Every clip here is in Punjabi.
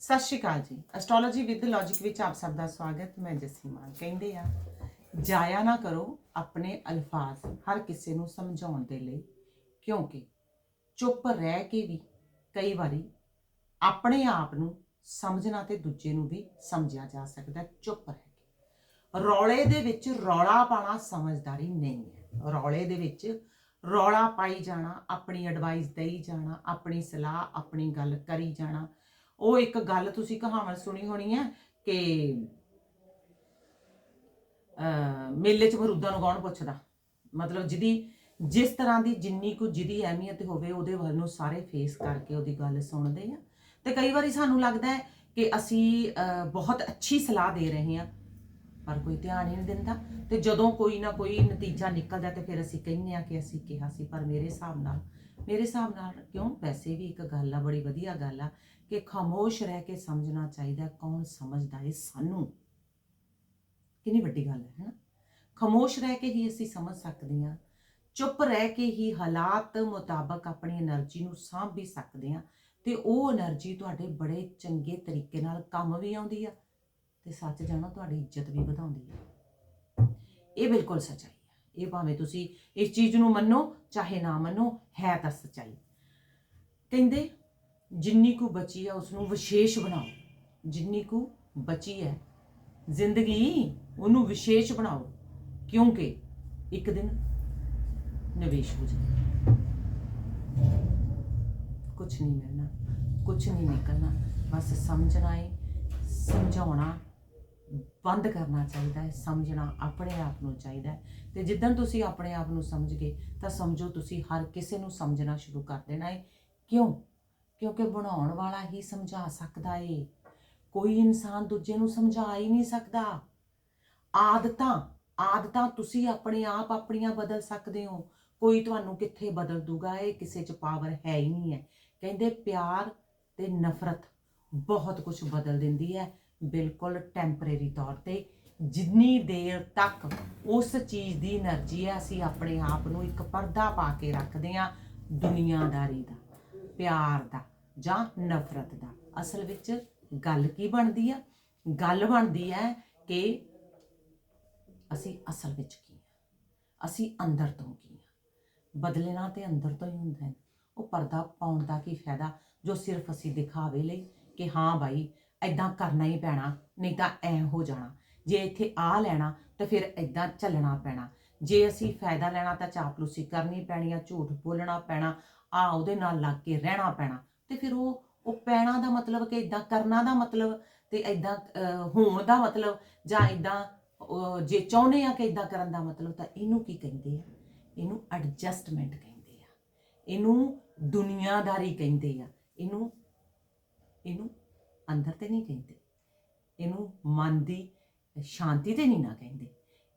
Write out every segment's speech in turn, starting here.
ਸਤਿ ਸ਼੍ਰੀ ਅਕਾਲ ਜੀ। ਐਸਟ੍ਰੋਲੋਜੀ ਵਿਦ ਲੌਜੀਕ ਵਿੱਚ ਆਪ ਸਭ ਦਾ ਸਵਾਗਤ। ਮੈਂ ਜਸੀ ਮਾਨ ਕਹਿੰਦੇ ਆ, ਜਾਇਆ ਨਾ ਕਰੋ ਆਪਣੇ ਅਲਫਾਜ਼ ਹਰ ਕਿਸੇ ਨੂੰ ਸਮਝਾਉਣ ਦੇ ਲਈ, ਕਿਉਂਕਿ ਚੁੱਪ ਰਹਿ ਕੇ ਵੀ ਕਈ ਵਾਰੀ ਆਪਣੇ ਆਪ ਨੂੰ ਸਮਝਣਾ ਤੇ ਦੂਜੇ ਨੂੰ ਵੀ ਸਮਝਿਆ ਜਾ ਸਕਦਾ, ਚੁੱਪ ਰਹਿ ਕੇ। ਰੌਲੇ ਦੇ ਵਿੱਚ ਰੌਲਾ ਪਾਣਾ ਸਮਝਦਾਰੀ ਨਹੀਂ ਹੈ। ਰੌਲੇ ਦੇ ਵਿੱਚ ਰੌਲਾ ਪਾਈ ਜਾਣਾ, ਆਪਣੀ ਐਡਵਾਈਸ ਦੇਈ ਜਾਣਾ, ਆਪਣੀ ਸਲਾਹ, ਆਪਣੀ ਗੱਲ ਕਰੀ ਜਾਣਾ ਉਹ ਇੱਕ ਗੱਲ ਤੁਸੀਂ ਕਹਾਵਤ ਸੁਣੀ ਹੋਣੀ ਹੈ ਕਿ ਮੇਲੇ 'ਚ ਮਰੂਦਾਂ ਨੂੰ ਕੌਣ ਪੁੱਛਦਾ? ਮਤਲਬ ਜਿਹਦੀ ਜਿਸ ਤਰ੍ਹਾਂ ਦੀ ਜਿੰਨੀ ਕੁ ਜਿਹਦੀ ਅਹਿਮੀਅਤ ਹੋਵੇ ਉਹਦੇ ਵੱਲ ਨੂੰ ਸਾਰੇ ਫੇਸ ਕਰਕੇ ਉਹਦੀ ਗੱਲ ਸੁਣਦੇ ਆ। ਤੇ ਕਈ ਵਾਰੀ ਸਾਨੂੰ ਲੱਗਦਾ ਹੈ ਕਿ ਅਸੀਂ ਅ, ਬਹੁਤ ਅੱਛੀ ਸਲਾਹ ਦੇ ਰਹੇ ਹਾਂ ਪਰ ਕੋਈ ਧਿਆਨ ਹੀ ਨਹੀਂ ਦਿੰਦਾ। ਤੇ ਜਦੋਂ ਕੋਈ ਨਾ ਕੋਈ ਨਤੀਜਾ ਨਿਕਲਦਾ ਤੇ ਫਿਰ ਅਸੀਂ ਕਹਿੰਦੇ ਆ ਕਿ ਅਸੀਂ ਕਿਹਾ ਸੀ ਪਰ ਮੇਰੇ ਹਿਸਾਬ ਨਾਲ ਮੇਰੇ ਹਿਸਾਬ ਨਾਲ ਕਿਉਂ? ਵੈਸੇ ਵੀ ਇੱਕ ਗੱਲ ਆ ਬੜੀ ਵਧੀਆ ਗੱਲ ਆ ਕਿ ਖਾਮੋਸ਼ ਰਹਿ ਕੇ ਸਮਝਣਾ ਚਾਹੀਦਾ ਕੌਣ ਸਮਝਦਾ ਏ ਸਾਨੂੰ? ਕਿੰਨੀ ਵੱਡੀ ਗੱਲ ਹੈ ਨਾ ਖਾਮੋਸ਼ ਰਹਿ ਕੇ ਹੀ ਅਸੀਂ ਸਮਝ ਸਕਦੇ ਹਾਂ, ਚੁੱਪ ਰਹਿ ਕੇ ਹੀ ਹਾਲਾਤ ਮੁਤਾਬਕ ਆਪਣੀ એનર્ਜੀ ਨੂੰ ਸਾਂਭ ਵੀ ਸਕਦੇ ਹਾਂ ਤੇ ਉਹ એનર્ਜੀ ਤੁਹਾਡੇ ਬੜੇ ਚੰਗੇ ਤਰੀਕੇ ਨਾਲ ਕੰਮ ਵੀ ਆਉਂਦੀ ਆ ਤੇ ਸੱਚ ਜਾਣਾ ਤੁਹਾਡੀ ਇੱਜ਼ਤ ਵੀ ਵਧਾਉਂਦੀ ਆ। ਇਹ ਬਿਲਕੁਲ ਸੱਚਾਈ ਹੈ ਇਹ ਭਾਵੇਂ ਤੁਸੀਂ ਇਸ ਚੀਜ਼ ਨੂੰ ਮੰਨੋ, ਚਾਹੇ ਨਾ ਮੰਨੋ, ਹੈ ਤਾਂ ਸੱਚਾਈ। ਕਹਿੰਦੇ ਜਿੰਨੀ ਕੁ ਬਚੀ ਹੈ ਉਸ ਨੂੰ ਵਿਸ਼ੇਸ਼ ਬਣਾਓ। ਜਿੰਨੀ ਕੁ ਬਚੀ ਹੈ ਜ਼ਿੰਦਗੀ, ਉਹਨੂੰ ਵਿਸ਼ੇਸ਼ ਬਣਾਓ। ਕਿਉਂਕਿ ਇੱਕ ਦਿਨ ਨਿਵੇਸ਼ ਹੋ ਜਾਏ ਕੁਝ ਨਹੀਂ ਮਿਲਣਾ ਕੁਝ ਨਹੀਂ ਨਿਕਲਣਾ, ਬਸ ਸਮਝਣਾ ਹੈ ਸਮਝਾਉਣਾ ਬੰਦ ਕਰਨਾ ਚਾਹੀਦਾ ਹੈ, ਸਮਝਣਾ ਆਪਣੇ ਆਪ ਨੂੰ ਚਾਹੀਦਾ ਹੈ। ਤੇ ਜਿੱਦਣ ਤੁਸੀਂ ਆਪਣੇ ਆਪ ਨੂੰ ਸਮਝ ਗਏ, ਤਾਂ ਸਮਝੋ ਤੁਸੀਂ ਹਰ ਕਿਸੇ ਨੂੰ ਸਮਝਣਾ ਸ਼ੁਰੂ ਕਰ ਦੇਣਾ ਹੈ ਕਿਉਂ? ਕਿਉਂਕਿ ਬਣਾਉਣ ਵਾਲਾ ਹੀ ਸਮਝਾ ਸਕਦਾ ਏ। ਕੋਈ ਇਨਸਾਨ ਦੂਜੇ ਨੂੰ ਸਮਝਾ ਹੀ ਨਹੀਂ ਸਕਦਾ। ਆਦਤਾਂ ਆਦਤਾਂ ਤੁਸੀਂ ਆਪਣੇ ਆਪ ਆਪਣੀਆਂ ਬਦਲ ਸਕਦੇ ਹੋ। ਕੋਈ ਤੁਹਾਨੂੰ ਕਿੱਥੇ ਬਦਲ ਦੂਗਾ? ਇਹ ਕਿਸੇ 'ਚ ਪਾਵਰ ਹੈ ਹੀ ਨਹੀਂ ਹੈ। ਕਹਿੰਦੇ ਪਿਆਰ ਤੇ ਨਫ਼ਰਤ ਬਹੁਤ ਕੁਝ ਬਦਲ ਦਿੰਦੀ ਹੈ, ਬਿਲਕੁਲ ਟੈਂਪਰੇਰੀ ਤੌਰ ਤੇ। ਜਿੰਨੀ ਦੇਰ ਤੱਕ ਉਸ ਚੀਜ਼ ਦੀ એનર્ਜੀ ਹੈ, ਅਸੀਂ ਆਪਣੇ ਆਪ ਨੂੰ ਇੱਕ ਪਰਦਾ ਪਾ ਕੇ ਰੱਖਦੇ ਆ ਦੁਨੀਆਦਾਰੀ ਦਾ। ਪਿਆਰ ਦਾ ਜਾਂ ਨਫ਼ਰਤ ਦਾ। ਅਸਲ ਵਿੱਚ ਗੱਲ ਕੀ ਬਣਦੀ ਆ? ਗੱਲ ਬਣਦੀ ਹੈ ਕਿ ਅਸੀਂ ਅਸਲ ਵਿੱਚ ਕੀ ਹਾਂ ਅਸੀਂ ਅੰਦਰ ਤੋਂ ਕੀ ਹਾਂ ਬਦਲਣਾ ਤੇ ਅੰਦਰ ਤੋਂ ਹੀ ਹੁੰਦਾ ਹੈ। ਉਹ ਪਰਦਾ ਪਾਉਣ ਦਾ ਕੀ ਫਾਇਦਾ? ਜੋ ਸਿਰਫ ਅਸੀਂ ਦਿਖਾਵੇ ਲਈ ਕਿ ਹਾਂ ਭਾਈ ਐਦਾਂ ਕਰਨਾ ਹੀ ਪੈਣਾ, ਨਹੀਂ ਤਾਂ ਐ ਹੋ ਜਾਣਾ। ਜੇ ਇੱਥੇ ਆ ਲੈਣਾ, ਤਾਂ ਫਿਰ ਐਦਾਂ ਚੱਲਣਾ ਪੈਣਾ। ਜੇ ਅਸੀਂ ਫਾਇਦਾ ਲੈਣਾ, ਤਾਂ ਚਾਪਲੂਸੀ ਕਰਨੀ ਪੈਣੀ ਆ, ਝੂਠ ਬੋਲਣਾ ਪੈਣਾ ਆ ਉਹਦੇ ਨਾਲ ਲੱਗ ਕੇ ਰਹਿਣਾ ਪੈਣਾ। ਤੇ ਫਿਰ ਉਹ ਉਹ ਪੈਣਾ ਦਾ ਮਤਲਬ ਕਿ ਇਦਾਂ ਕਰਨਾ ਦਾ ਮਤਲਬ ਤੇ ਇਦਾਂ ਹੋਣ ਦਾ ਮਤਲਬ ਜਾਂ ਇਦਾਂ ਜੇ ਚਾਹੁੰਦੇ ਆ ਕਿ ਇਦਾਂ ਕਰਨ ਦਾ ਮਤਲਬ ਤਾਂ ਇਹਨੂੰ ਕੀ ਕਹਿੰਦੇ ਆ? ਇਹਨੂੰ ਐਡਜਸਟਮੈਂਟ ਕਹਿੰਦੇ ਆ। ਇਹਨੂੰ ਦੁਨੀਆਦਾਰੀ ਕਹਿੰਦੇ ਆ। ਇਹਨੂੰ ਇਹਨੂੰ ਅੰਦਰ ਤੇ ਨਹੀਂ ਕਹਿੰਦੇ। ਇਹਨੂੰ ਮਨ ਦੀ ਸ਼ਾਂਤੀ ਤੇ ਨਹੀਂ ਨਾ ਕਹਿੰਦੇ।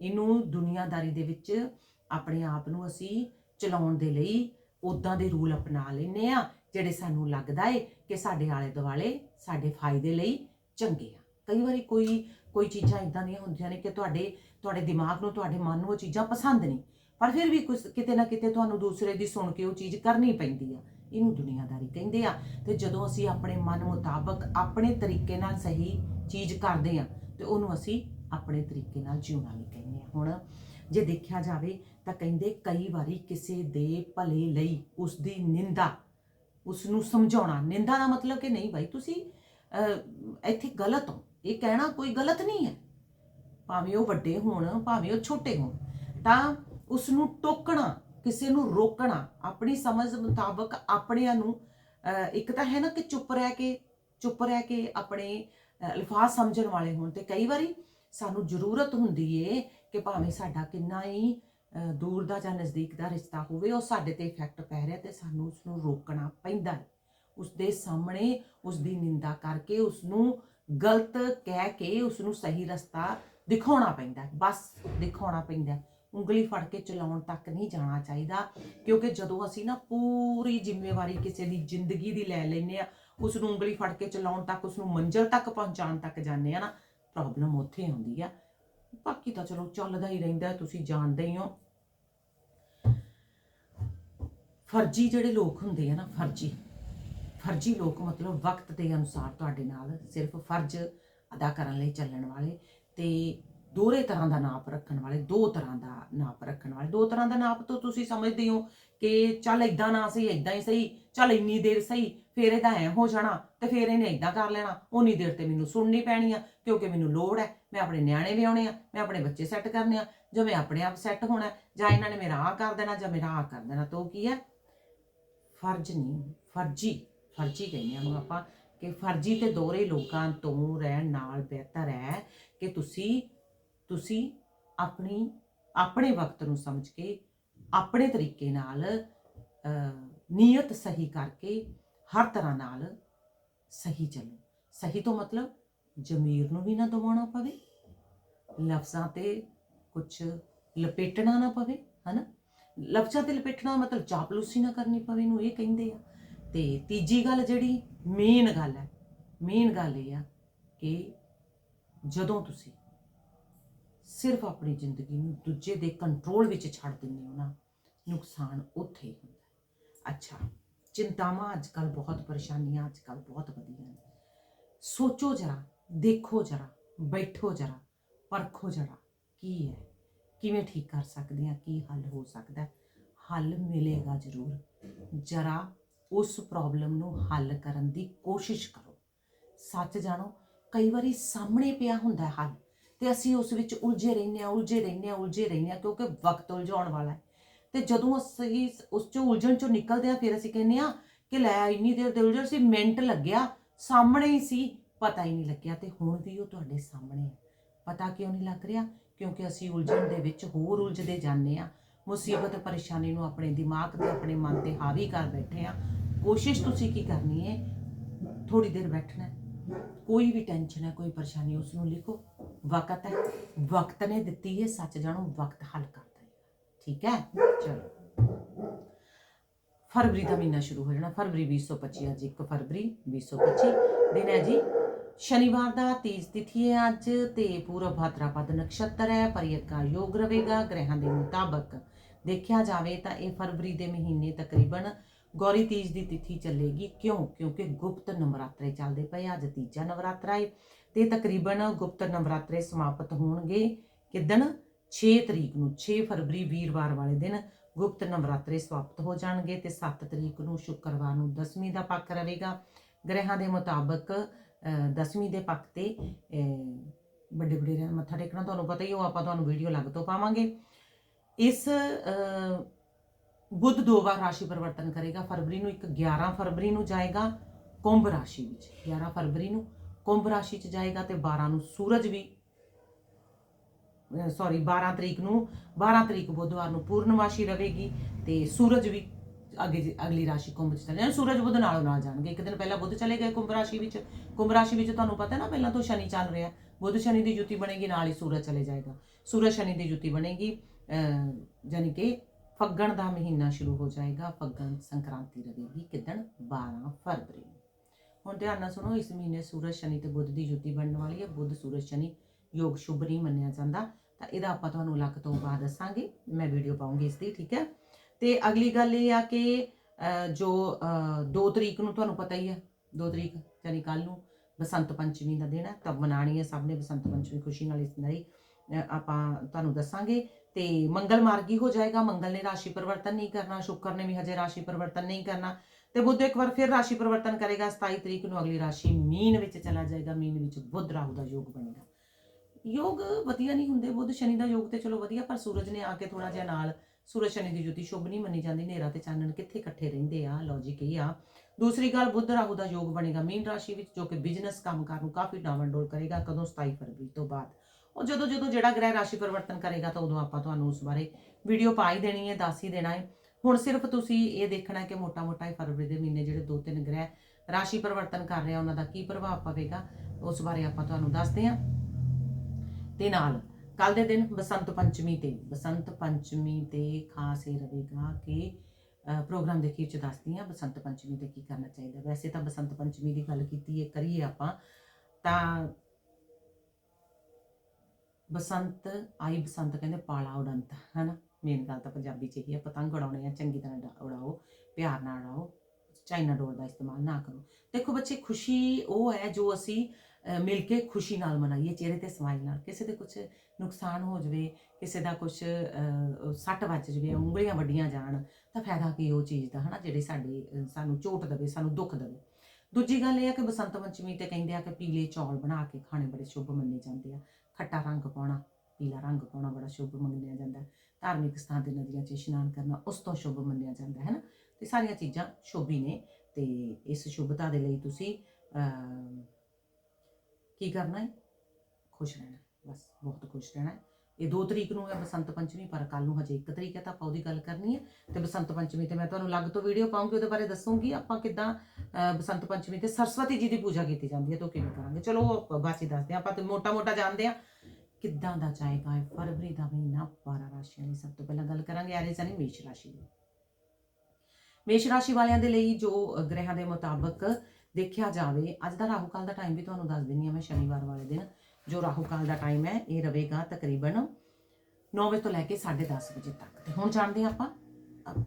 ਇਹਨੂੰ ਦੁਨੀਆਦਾਰੀ ਦੇ ਵਿੱਚ ਆਪਣੇ ਆਪ ਨੂੰ ਅਸੀਂ ਚਲਾਉਣ ਦੇ ਲਈ ਉਦਾਂ ਦੇ ਰੂਲ ਅਪਣਾ ਲੈਨੇ ਆ ਜਿਹੜੇ ਸਾਨੂੰ ਲੱਗਦਾ ਏ ਕਿ ਸਾਡੇ ਆਲੇ ਦੁਆਲੇ ਸਾਡੇ ਫਾਇਦੇ ਲਈ ਚੰਗੇ ਆ। ਕਈ ਵਾਰੀ ਕੋਈ ਕੋਈ ਚੀਜ਼ਾਂ ਇਦਾਂ ਦੀਆਂ ਹੁੰਦੀਆਂ ਨੇ ਕਿ ਤੁਹਾਡੇ ਤੁਹਾਡੇ ਦਿਮਾਗ ਨੂੰ, ਤੁਹਾਡੇ ਮਨ ਨੂੰ ਉਹ ਚੀਜ਼ਾਂ ਪਸੰਦ ਨਹੀਂ, ਪਰ ਫਿਰ ਵੀ ਕੁਛ, ਕਿਤੇ ਨਾ ਕਿਤੇ ਤੁਹਾਨੂੰ ਦੂਸਰੇ ਦੀ ਸੁਣ ਕੇ ਉਹ ਚੀਜ਼ ਕਰਨੀ ਪੈਂਦੀ ਆ। ਇਹਨੂੰ ਦੁਨੀਆਦਾਰੀ ਕਹਿੰਦੇ ਆ ਤੇ ਜਦੋਂ ਅਸੀਂ ਆਪਣੇ ਮਨ ਮੁਤਾਬਕ ਆਪਣੇ ਤਰੀਕੇ ਨਾਲ ਸਹੀ ਚੀਜ਼ ਕਰਦੇ ਆ, ਤੇ ਉਹਨੂੰ ਅਸੀਂ ਆਪਣੇ ਤਰੀਕੇ ਨਾਲ ਜਿਉਣਾ ਵੀ ਕਹਿੰਦੇ ਆ। ਹੁਣ ਜੇ ਦੇਖਿਆ ਜਾਵੇ ਤਾਂ ਕਹਿੰਦੇ ਕਈ ਵਾਰੀ ਕਿਸੇ ਦੇ ਭਲੇ ਲਈ ਉਸ ਦੀ ਨਿੰਦਾ ਉਸ ਨੂੰ ਸਮਝਾਉਣਾ, ਨਿੰਦਾ ਦਾ ਮਤਲਬ ਕਿ ਨਹੀਂ ਭਾਈ ਤੁਸੀਂ ਇੱਥੇ ਗਲਤ ਹੋ। ਇਹ ਕਹਿਣਾ ਕੋਈ ਗਲਤ ਨਹੀਂ ਹੈ। ਭਾਵੇਂ ਉਹ ਵੱਡੇ ਹੋਣ, ਭਾਵੇਂ ਉਹ ਛੋਟੇ ਹੋਣ, ਤਾਂ ਉਸ ਨੂੰ ਟੋਕਣਾ, ਕਿਸੇ ਨੂੰ ਰੋਕਣਾ, ਆਪਣੀ ਸਮਝ ਮੁਤਾਬਕ ਆਪਣਿਆਂ ਨੂੰ ਇੱਕ ਤਾਂ ਹੈ ਨਾ ਕਿ ਚੁੱਪ ਰਹਿ ਕੇ, ਚੁੱਪ ਰਹਿ ਕੇ ਆਪਣੇ ਅਲਫਾਜ਼ ਸਮਝਣ ਵਾਲੇ ਹੋਣ ਤੇ ਕਈ ਵਾਰੀ ਸਾਨੂੰ ਜ਼ਰੂਰਤ ਹੁੰਦੀ ਏ ਕਿ ਭਾਵੇਂ ਸਾਡਾ ਕਿੰਨਾ ਹੀ ਦੂਰ ਦਾ ਜਾਂ ਨਜ਼ਦੀਕ ਦਾ ਰਿਸ਼ਤਾ ਹੋਵੇ, ਉਹ ਸਾਡੇ ਤੇ ਇਫੈਕਟ ਪੈ ਰਿਹਾ ਤੇ ਸਾਨੂੰ ਉਸ ਨੂੰ ਰੋਕਣਾ ਪੈਂਦਾ ਹੈ ਉਸ ਦੇ ਸਾਹਮਣੇ ਉਸ ਦੀ ਨਿੰਦਾ ਕਰਕੇ ਉਸ ਨੂੰ ਗਲਤ ਕਹਿ ਕੇ ਉਸ ਨੂੰ ਸਹੀ ਰਸਤਾ ਦਿਖਾਉਣਾ ਪੈਂਦਾ ਬਸ ਦਿਖਾਉਣਾ ਪੈਂਦਾ ਉਂਗਲੀ ਫੜ ਕੇ ਚਲਾਉਣ ਤੱਕ ਨਹੀਂ ਜਾਣਾ ਚਾਹੀਦਾ, ਕਿਉਂਕਿ ਜਦੋਂ ਅਸੀਂ ਨਾ ਪੂਰੀ ਜ਼ਿੰਮੇਵਾਰੀ ਕਿਸੇ ਦੀ ਜ਼ਿੰਦਗੀ ਦੀ ਲੈ ਲੈਨੇ ਆ ਉਸ ਨੂੰ ਉਂਗਲੀ ਫੜ ਕੇ ਚਲਾਉਣ ਤੱਕ ਉਸ ਨੂੰ ਮੰਜ਼ਿਲ ਤੱਕ ਪਹੁੰਚਾਉਣ ਤੱਕ ਜਾਂਦੇ ਆ ਨਾ ਪ੍ਰੋਬਲਮ ਉੱਥੇ ਆਉਂਦੀ ਆ। ਬਾਕੀ ਤਾਂ ਚਲੋ ਚੱਲਦਾ ਹੀ ਰਹਿੰਦਾ, ਤੁਸੀਂ ਜਾਣਦੇ ਹੀ ਹੋ। ਫਰਜ਼ੀ ਜਿਹੜੇ ਲੋਕ ਹੁੰਦੇ ਆ ਨਾ, ਫਰਜ਼ੀ। ਫਰਜ਼ੀ ਲੋਕ ਮਤਲਬ ਵਕਤ ਦੇ ਅਨੁਸਾਰ ਤੁਹਾਡੇ ਨਾਲ ਸਿਰਫ ਫਰਜ਼ ਅਦਾ ਕਰਨ ਲਈ ਚੱਲਣ ਵਾਲੇ ਤੇ ਦੋਹਰੇ ਤਰ੍ਹਾਂ ਦਾ ਨਾਪ ਰੱਖਣ ਵਾਲੇ, ਦੋ ਤਰ੍ਹਾਂ ਦਾ ਨਾਪ ਰੱਖਣ ਵਾਲੇ। ਦੋ ਤਰ੍ਹਾਂ ਦਾ ਨਾਪ ਤੋਂ ਤੁਸੀਂ ਸਮਝਦੇ ਹੋ ਕਿ ਚੱਲ ਇਦਾਂ ਨਾ ਸਹੀ ਇਦਾਂ ਹੀ ਸਹੀ। ਚੱਲ ਇੰਨੀ ਦੇਰ ਸਹੀ, ਫੇਰ ਇਹਦਾ ਐ ਹੋ ਜਾਣਾ ਤੇ ਫੇਰ ਇਹਨੇ ਇਦਾਂ ਕਰ ਲੈਣਾ ਉਨੀ ਦੇਰ ਤੇ ਮੈਨੂੰ ਸੁਣਨੀ ਪੈਣੀ ਆ, ਕਿਉਂਕਿ ਮੈਨੂੰ ਲੋੜ ਹੈ ਮੈਂ ਆਪਣੇ ਨਿਆਣੇ ਵਿਆਹੁਣੇ ਆ, ਮੈਂ ਆਪਣੇ ਬੱਚੇ ਸੈੱਟ ਕਰਨੇ ਆ, ਜੋ ਮੈਂ ਆਪਣੇ ਆਪ ਸੈੱਟ ਹੋਣਾ, ਜਾਂ ਇਹਨਾਂ ਨੇ ਮੇਰਾ ਆ ਕਰ ਦੇਣਾ ਜਾਂ ਮੇਰਾ ਆ ਕਰ ਦੇਣਾ, ਤਾਂ ਉਹ ਕੀ ਹੈ ਫਰਜ਼ ਨਹੀਂ, ਫਰਜ਼ੀ ਫਰਜ਼ੀ ਕਹਿੰਦੇ ਆ ਨੂੰ ਆਪਾਂ ਕਿ ਫਰਜ਼ੀ ਤੇ ਦੋਹਰੇ ਲੋਕਾਂ ਤੋਂ ਰਹਿਣ ਨਾਲ ਬਿਹਤਰ ਹੈ ਕਿ ਤੁਸੀਂ ਤੁਸੀਂ ਆਪਣੀ, ਆਪਣੇ ਵਕਤ ਨੂੰ ਸਮਝ ਕੇ ਆਪਣੇ ਤਰੀਕੇ ਨਾਲ ਨੀਅਤ ਸਹੀ ਕਰਕੇ ਹਰ ਤਰ੍ਹਾਂ ਨਾਲ ਸਹੀ ਚੱਲੋ। ਸਹੀ ਤੋਂ ਮਤਲਬ ਜ਼ਮੀਰ ਨੂੰ ਵੀ ਨਾ ਦਬਾਉਣਾ ਪਵੇ, ਲਫ਼ਜ਼ਾਂ ਤੇ ਕੁਝ ਲਪੇਟਣਾ ਨਾ ਪਵੇ, ਹਨਾ? ਲਫ਼ਜ਼ਾਂ ਤੇ ਲਪੇਟਣਾ ਮਤਲਬ ਚਾਪਲੂਸੀ ਨਾ ਕਰਨੀ ਪਵੇ ਨੂੰ ਇਹ ਕਹਿੰਦੇ ਆ। ਤੇ ਤੀਜੀ ਗੱਲ ਜਿਹੜੀ ਮੇਨ ਗੱਲ ਹੈ ਮੇਨ ਗੱਲ ਇਹ ਆ ਕਿ ਜਦੋਂ ਤੁਸੀਂ ਸਿਰਫ ਆਪਣੀ ਜ਼ਿੰਦਗੀ ਨੂੰ ਦੂਜੇ ਦੇ ਕੰਟਰੋਲ ਵਿੱਚ ਛੱਡ ਦਿੰਦੇ ਹੋ ਨਾ, ਨੁਕਸਾਨ ਉੱਥੇ ਹੀ ਹੁੰਦਾ। ਅੱਛਾ, ਚਿੰਤਾਵਾਂ ਅੱਜ ਕੱਲ ਬਹੁਤ ਪਰੇਸ਼ਾਨੀਆਂ ਅੱਜ ਕੱਲ ਬਹੁਤ ਵਧੀਆਂ ਨੇ। ਸੋਚੋ ਜਰਾ, ਦੇਖੋ ਜਰਾ, ਬੈਠੋ ਜਰਾ, ਪਰਖੋ ਜਰਾ, ਕੀ ਹੈ? ਕਿਵੇਂ ਠੀਕ ਕਰ ਸਕਦੇ ਹਾਂ, ਕੀ ਹੱਲ ਹੋ ਸਕਦਾ ਹੱਲ ਮਿਲੇਗਾ ਜ਼ਰੂਰ। ਜਰਾ ਉਸ ਪ੍ਰੋਬਲਮ ਨੂੰ ਹੱਲ ਕਰਨ ਦੀ ਕੋਸ਼ਿਸ਼ ਕਰੋ। ਸੱਚ ਜਾਣੋ, ਕਈ ਵਾਰੀ ਸਾਹਮਣੇ ਪਿਆ ਹੁੰਦਾ ਹੱਲ ਤੇ ਅਸੀਂ ਉਸ ਵਿੱਚ ਉਲਝੇ ਰਹਿੰਦੇ ਹਾਂ, ਉਲਝੇ ਰਹਿੰਦੇ ਹਾਂ, ਉਲਝੇ ਰਹਿੰਦੇ ਹਾਂ ਕਿਉਂਕਿ ਵਕਤ ਉਲਝਾਉਣ ਵਾਲਾ ਹੈ। ਤੇ ਜਦੋਂ ਅਸੀਂ ਉਸ ਚੋਂ ਉਲਝਣ ਚੋਂ ਨਿਕਲਦੇ ਹਾਂ, ਫਿਰ ਅਸੀਂ ਕਹਿੰਦੇ ਹਾਂ ਕਿ ਲੈ ਇੰਨੀ ਦੇਰ ਦੇ ਉਲਝਣ ਸੀ, ਮਿੰਟ ਲੱਗਿਆ। ਸਾਹਮਣੇ ਹੀ ਸੀ, ਪਤਾ ਹੀ ਨਹੀਂ ਲੱਗਿਆ ਤੇ ਹੁਣ ਵੀ ਉਹ ਤੁਹਾਡੇ ਸਾਹਮਣੇ ਹੈ। ਪਤਾ ਕਿਉਂ ਨਹੀਂ ਲੱਗ ਰਿਹਾ? ਕਿਉਂਕਿ ਅਸੀਂ ਉਲਝਣ ਦੇ ਵਿੱਚ ਹੋਰ ਉਲਝਦੇ ਜਾਂਦੇ ਆ ਮੁਸੀਬਤ, ਪਰੇਸ਼ਾਨੀ ਨੂੰ ਆਪਣੇ ਦਿਮਾਗ ਤੇ, ਆਪਣੇ ਮਨ ਤੇ ਹਾਵੀ ਕਰ ਬੈਠੇ ਆ ਕੋਸ਼ਿਸ਼ ਤੁਸੀਂ ਕੀ ਕਰਨੀ ਹੈ? ਥੋੜੀ ਦੇਰ ਬੈਠਣਾ ਕੋਈ ਵੀ ਟੈਨਸ਼ਨ ਹੈ, ਕੋਈ ਪਰੇਸ਼ਾਨੀ ਉਸ ਨੂੰ ਲਿਖੋ। ਵਕਤ ਹੈ। ਵਕਤ ਨੇ ਦਿੱਤੀ ਹੈ, ਸੱਚ ਜਾਣੋ, ਵਕਤ ਹੱਲ ਕਰਦਾ ਠੀਕ ਹੈ? ਚਲੋ। ਫਰਵਰੀ ਦਾ ਮਹੀਨਾ ਸ਼ੁਰੂ ਹੋ ਜਾਣਾ। ਫਰਵਰੀ 2025 ਅੱਜ 1 ਫਰਵਰੀ 2025 ਦਿਨ ਹੈ ਜੀ। ਸ਼ਨੀਵਾਰ ਦਾ ਤੀਜ ਤਿਥੀ ਹੈ ਅੱਜ ਤੇ ਪੂਰਵ ਭਾਦਰਾਪਦ ਨਕਸ਼ਤਰ ਹੈ। ਪਰਿਅਤ ਯੋਗ ਰਹੇਗਾ। ਗ੍ਰਹਿਾਂ ਦੇ ਮੁਤਾਬਕ ਦੇਖਿਆ ਜਾਵੇ ਤਾਂ ਇਹ ਫਰਵਰੀ ਦੇ ਮਹੀਨੇ ਤਕਰੀਬਨ ਗੌਰੀ ਤੀਜ ਦੀ ਤਿਥੀ ਚੱਲੇਗੀ। ਕਿਉਂ? ਕਿਉਂਕਿ ਗੁਪਤ ਨਵਰਾਤਰੇ ਚੱਲਦੇ ਪਏ ਅੱਜ ਤੀਜਾ ਨਵਰਾਤਰਾ ਹੈ ਤੇ ਤਕਰੀਬਨ ਗੁਪਤ ਨਵਰਾਤਰੇ ਸਮਾਪਤ ਹੋਣਗੇ। ਕਿਦਣ? 6 ਤਰੀਕ ਨੂੰ 6 ਫਰਵਰੀ ਵੀਰਵਾਰ ਵਾਲੇ ਦਿਨ ਗੁਪਤ ਨਵਰਾਤਰੇ ਸਮਾਪਤ ਹੋ ਜਾਣਗੇ ਤੇ 7 ਤਰੀਕ ਨੂੰ ਸ਼ੁੱਕਰਵਾਰ ਨੂੰ ਦਸਵੀਂ ਦਾ ਪੱਖ ਰਹੇਗਾ। ਗ੍ਰਹਿਾਂ ਦੇ ਮੁਤਾਬਕ ਦਸਵੀਂ ਦੇ ਪੱਖ ਤੇ ਵੱਡੇ ਵੱਡੇ ਵੱਡੇ ਮੱਥਾ ਟੇਕਣਾ ਤੁਹਾਨੂੰ ਪਤਾ ਹੀ ਉਹ ਆਪਾਂ ਤੁਹਾਨੂੰ ਵੀਡੀਓ ਲੱਗ ਤੋਂ ਪਾਵਾਂਗੇ। ਇਸ ਬੁੱਧ ਦੋ ਵਾਰ ਰਾਸ਼ੀ ਪਰਿਵਰਤਨ ਕਰੇਗਾ। ਫਰਵਰੀ ਨੂੰ ਇੱਕ 11 ਫਰਵਰੀ ਨੂੰ ਜਾਏਗਾ ਕੁੰਭ ਰਾਸ਼ੀ ਵਿੱਚ। 11 ਫਰਵਰੀ ਨੂੰ ਕੁੰਭ ਰਾਸ਼ੀ 'ਚ ਜਾਏਗਾ ਤੇ 12 ਨੂੰ ਸੂਰਜ ਵੀ ਸੌਰੀ 12 ਤਰੀਕ ਨੂੰ 12 ਤਰੀਕ ਬੁੱਧਵਾਰ ਨੂੰ ਪੂਰਨਮਾਸ਼ੀ ਰਹੇਗੀ ਤੇ ਸੂਰਜ ਵੀ ਅੱਗੇ ਅਗਲੀ ਰਾਸ਼ੀ ਕੁੰਭ ਚ ਚਲੇ ਜਾਣ ਸੂਰਜ ਬੁੱਧ ਨਾਲੋਂ ਨਾਲ ਜਾਣਗੇ। ਇੱਕ ਦਿਨ ਪਹਿਲਾਂ ਬੁੱਧ ਚਲੇ ਗਏ ਕੁੰਭ ਰਾਸ਼ੀ ਵਿੱਚ। ਕੁੰਭ ਰਾਸ਼ੀ ਵਿੱਚ ਤੁਹਾਨੂੰ ਪਤਾ ਨਾ ਪਹਿਲਾਂ ਤੋਂ ਸ਼ਨੀ ਚੱਲ ਰਿਹਾ। ਬੁੱਧ ਸ਼ਨੀ ਦੀ ਜੁਤੀ ਬਣੇਗੀ ਨਾਲ ਹੀ ਸੂਰਜ ਚਲੇ ਜਾਏਗਾ। ਸੂਰਜ ਸ਼ਨੀ ਦੀ ਜੁਤੀ ਬਣੇਗੀ ਅਹ, ਯਾਨੀ ਕਿ ਫੱਗਣ ਦਾ ਮਹੀਨਾ ਸ਼ੁਰੂ ਹੋ ਜਾਏਗਾ। ਫੱਗਣ ਸੰਕ੍ਰਾਂਤੀ ਰਹੇਗੀ ਕਿਦਣ? 12 ਫਰਵਰੀ ਨੂੰ। ਹੁਣ ਧਿਆਨ ਨਾਲ ਸੁਣੋ ਇਸ ਮਹੀਨੇ ਸੂਰਜ ਸ਼ਨੀ ਤੇ ਬੁੱਧ ਦੀ ਜੁਤੀ ਬਣਨ ਵਾਲੀ ਹੈ। ਬੁੱਧ ਸੂਰਜ ਸ਼ਨੀ ਯੋਗ ਸ਼ੁਭ ਨਹੀਂ ਮੰਨਿਆ ਜਾਂਦਾ। ਤਾਂ ਇਹਦਾ ਆਪਾਂ ਤੁਹਾਨੂੰ ਲੱਗ ਤੋਂ ਬਾਅਦ ਦੱਸਾਂਗੇ, ਮੈਂ ਵੀਡੀਓ ਪਾਉਂਗੀ ਇਸ ਦੀ ਠੀਕ ਹੈ? ਤੇ ਅਗਲੀ ਗੱਲ ਇਹ ਆ ਕਿ ਜੋ 2 ਤਰੀਕ ਨੂੰ ਤੁਹਾਨੂੰ ਪਤਾ ਹੀ ਹੈ 2 ਤਰੀਕ ਯਾਨੀ ਕੱਲ ਨੂੰ ਬਸੰਤ ਪੰਚਮੀ ਦਾ ਦਿਨ ਹੈ, ਤਾਂ ਮਨਾਣੀ ਹੈ ਸਭ ਨੇ ਬਸੰਤ ਪੰਚਮੀ, ਖੁਸ਼ੀ ਨਾਲ ਇਸ ਲਈ ਆਪਾਂ ਤੁਹਾਨੂੰ ਦੱਸਾਂਗੇ। ਤੇ ਮੰਗਲ ਮਾਰਗੀ ਹੋ ਜਾਏਗਾ, ਮੰਗਲ ਨੇ ਰਾਸ਼ੀ ਪਰਿਵਰਤਨ ਨਹੀਂ ਕਰਨਾ, ਸ਼ੁੱਕਰ ਨੇ ਵੀ ਹਜੇ ਰਾਸ਼ੀ ਪਰਿਵਰਤਨ ਨਹੀਂ ਕਰਨਾ। ਤੇ ਬੁੱਧ ਇੱਕ ਵਾਰ ਫਿਰ ਰਾਸ਼ੀ ਪਰਿਵਰਤਨ ਕਰੇਗਾ 27 ਤਰੀਕ ਨੂੰ ਅਗਲੀ ਰਾਸ਼ੀ ਮੀਨ ਵਿੱਚ ਚਲਾ ਜਾਏਗਾ, ਮੀਨ ਵਿੱਚ ਬੁੱਧ, ਰਾਹੂ ਦਾ ਯੋਗ ਬਣੇਗਾ। ਯੋਗ ਵਧੀਆ ਨਹੀਂ ਹੁੰਦੇ, ਬੁੱਧ ਸ਼ਨੀ ਦਾ ਯੋਗ ਤੇ ਚਲੋ ਵਧੀਆ, ਪਰ ਸੂਰਜ ਨੇ ਆ ਕੇ ਥੋੜਾ ਜਿਹਾ ਨਾਲ ਸੂਰਜ ਸ਼ਨੀ ਦੀ ਜੁਤੀ ਸ਼ੁਭ ਨਹੀਂ ਮੰਨੀ ਜਾਂਦੀ, ਹਨੇਰਾ ਤੇ ਚਾਨਣ ਕਿੱਥੇ ਇਕੱਠੇ ਰਹਿੰਦੇ ਆ ਲੌਜੀਕ ਇਹ ਆ। ਦੂਸਰੀ ਗੱਲ, ਬੁੱਧ ਰਾਹੂ ਦਾ ਯੋਗ ਬਣੇਗਾ ਮੀਨ ਰਾਸ਼ੀ ਵਿੱਚ, ਜੋ ਕਿ ਬਿਜ਼ਨਸ ਕੰਮਕਾਰ ਨੂੰ ਕਾਫੀ ਡਾਵਾਂਡੋਲ ਕਰੇਗਾ, ਕਦੋਂ? 27 ਫਰਵਰੀ ਤੋਂ ਬਾਅਦ। ਉਹ ਜਦੋਂ ਜਦੋਂ ਜਿਹੜਾ ਗ੍ਰਹਿ ਰਾਸ਼ੀ ਪਰਿਵਰਤਨ ਕਰੇਗਾ ਤਾਂ ਉਦੋਂ ਆਪਾਂ ਤੁਹਾਨੂੰ ਉਸ ਬਾਰੇ ਵੀਡੀਓ ਪਾ ਹੀ ਦੇਣੀ ਹੈ, ਦੱਸ ਹੀ ਦੇਣਾ ਹੈ। ਹੁਣ ਸਿਰਫ ਤੁਸੀਂ ਇਹ ਦੇਖਣਾ ਹੈ ਕਿ ਮੋਟਾ-ਮੋਟਾ ਇਹ ਫਰਵਰੀ ਦੇ ਮਹੀਨੇ ਜਿਹੜੇ ਦੋ ਤਿੰਨ ਗ੍ਰਹਿ ਰਾਸ਼ੀ ਪਰਿਵਰਤਨ ਕਰ ਰਹੇ ਆ ਉਹਨਾਂ ਦਾ ਕੀ ਪ੍ਰਭਾਵ ਪਵੇਗਾ, ਉਸ ਬਾਰੇ ਆਪਾਂ ਤੁਹਾਨੂੰ ਦੱਸਦੇ ਹਾਂ। ਤੇ ਨਾਲ। ਕੱਲ ਦੇ ਦਿਨ ਬਸੰਤ ਪੰਚਮੀ ਤੇ, ਬਸੰਤ ਪੰਚਮੀ ਤੇ ਖਾਸ ਇਹ ਰਹੇਗਾ ਕਿ ਪ੍ਰੋਗਰਾਮ ਦੇ ਅਖੀਰ ਚ ਦੱਸਦੀ ਹਾਂ ਬਸੰਤ ਪੰਚਮੀ ਤੇ ਕੀ ਕਰਨਾ ਚਾਹੀਦਾ। ਵੈਸੇ ਤਾਂ ਬਸੰਤ ਪੰਚਮੀ ਦੀ ਗੱਲ ਕੀਤੀ ਹੈ ਕਰੀਏ ਆਪਾਂ, ਤਾਂ ਬਸੰਤ, ਆਈ ਬਸੰਤ ਕਹਿੰਦੇ ਪਾਲਾ ਉਡੰਤ, ਹਨਾ? ਮੇਨ ਗੱਲ ਤਾਂ ਪੰਜਾਬੀ ਚ ਹੀ ਹੈ, ਪਤੰਗ ਉਡਾਉਣੇ ਆ, ਚੰਗੀ ਤਰ੍ਹਾਂ ਉਡਾਓ, ਪਿਆਰ ਨਾਲ ਉਡਾਓ, ਚਾਈਨਾ ਡੋਰ ਦਾ ਇਸਤੇਮਾਲ ਨਾ ਕਰੋ। ਦੇਖੋ ਬੱਚੇ, ਖੁਸ਼ੀ ਉਹ ਹੈ ਜੋ ਅਸੀਂ ਮਿਲ ਕੇ ਖੁਸ਼ੀ ਨਾਲ ਮਨਾਈਏ, ਚਿਹਰੇ ਤੇ ਸਮਾਈਲ ਨਾਲ। ਕਿਸੇ ਦੇ ਕੁਝ ਨੁਕਸਾਨ ਹੋ ਜਵੇ, ਕਿਸੇ ਦਾ ਕੁਝ ਸੱਟ ਵੱਜ ਜਵੇ, ਉਂਗਲੀਆਂ ਵੱਡੀਆਂ ਜਾਣ, ਤਾਂ ਫਾਇਦਾ ਕੀ ਉਹ ਚੀਜ਼ ਦਾ, ਹਨਾ? ਜਿਹੜੇ ਸਾਡੇ ਸਾਨੂੰ ਝੋਟ ਦੇਵੇ, ਸਾਨੂੰ ਦੁੱਖ ਦੇਵੇ। ਦੂਜੀ ਗੱਲ ਇਹ ਆ ਕਿ ਬਸੰਤ ਪੰਚਮੀ ਤੇ ਕਹਿੰਦੇ ਆ ਕਿ ਪੀਲੇ ਚੌਲ ਬਣਾ ਕੇ ਖਾਣੇ ਬੜੇ ਸ਼ੁਭ ਮੰਨੇ ਜਾਂਦੇ ਆ। ਖੱਟਾ ਰੰਗ ਪਾਉਣਾ, ਪੀਲਾ ਰੰਗ ਪਾਉਣਾ ਬੜਾ ਸ਼ੁਭ ਮੰਨਿਆ ਜਾਂਦਾ ਧਾਰਮਿਕ ਸਥਾਨ ਤੇ ਨਦੀਆਂ 'ਚ ਇਸ਼ਨਾਨ ਕਰਨਾ, ਉਸ ਤੋਂ ਸ਼ੁਭ ਮੰਨਿਆ ਜਾਂਦਾ ਹੈ ਨਾ ਤੇ ਸਾਰੀਆਂ ਚੀਜ਼ਾਂ ਸ਼ੁਭ ਨੇ, ਤੇ ਇਸ ਸ਼ੁਭਤਾ ਦੇ ਲਈ ਤੁਸੀਂ ਕੀ ਕਰਨਾ ਹੈ? ਖੁਸ਼ ਰਹਿਣਾ ਬਸ ਬਹੁਤ ਖੁਸ਼ ਰਹਿਣਾ ਇਹ 2 ਤਰੀਕ ਨੂੰ ਹੈ ਬਸੰਤ ਪੰਚਮੀ ਪਰ ਕੱਲ ਨੂੰ ਹਜੇ 1 ਤਰੀਕ ਹੈ ਤਾਂ ਆਪਾਂ ਉਹਦੀ ਗੱਲ ਕਰਨੀ ਹੈ। ਤੇ ਬਸੰਤ ਪੰਚਮੀ ਤੇ ਮੈਂ ਤੁਹਾਨੂੰ ਅਲੱਗ ਤੋਂ ਵੀਡੀਓ ਪਾਉਂਗੀ ਉਹਦੇ ਬਾਰੇ ਦੱਸੂਗੀ ਆਪਾਂ ਕਿੱਦਾਂ ਬਸੰਤ ਪੰਚਮੀ ਤੇ ਸਰਸਵਤੀ ਜੀ ਦੀ ਪੂਜਾ ਕੀਤੀ ਜਾਂਦੀ ਹੈ ਤਾਂ ਉਹ ਕਿਵੇਂ ਕਰਾਂਗੇ। ਚਲੋ ਉਹ ਹੀ ਦੱਸਦੇ ਹਾਂ। ਆਪਾਂ ਤੇ ਮੋਟਾ-ਮੋਟਾ ਜਾਣਦੇ ਹਾਂ ਕਿੱਦਾਂ ਦਾ ਜਾਏਗਾ ਇਹ ਫਰਵਰੀ ਦਾ ਮਹੀਨਾ 12 ਰਾਸ਼ੀਆਂ ਦੀ ਸਭ ਤੋਂ ਪਹਿਲਾਂ ਗੱਲ ਕਰਾਂਗੇ। ਆਰੇ ਜਾਨੀ ਮੇਸ਼ ਰਾਸ਼ੀ ਦੀ। ਮੇਸ਼ ਰਾਸ਼ੀ ਵਾਲਿਆਂ ਦੇ ਲਈ ਜੋ ਅ, ਗ੍ਰਹਿਾਂ ਦੇ ਮੁਤਾਬਕ ਦੇਖਿਆ ਜਾਵੇ ਅੱਜ ਦਾ ਰਾਹੂ ਕਾਲ ਦਾ ਟਾਈਮ ਵੀ ਤੁਹਾਨੂੰ ਦੱਸ ਦਿੰਨੀ ਆ ਮੈਂ ਸ਼ਨੀਵਾਰ ਵਾਲੇ ਦਿਨ ਜੋ ਰਾਹੂ ਕਾਲ ਦਾ ਟਾਈਮ ਹੈ ਇਹ ਰਹੇਗਾ ਤਕਰੀਬਨ 9 ਵਜੇ ਤੋਂ ਲੈ ਕੇ 10:30 ਵਜੇ ਤੱਕ। ਤੇ ਹੁਣ ਜਾਣਦੇ ਹਾਂ ਆਪਾਂ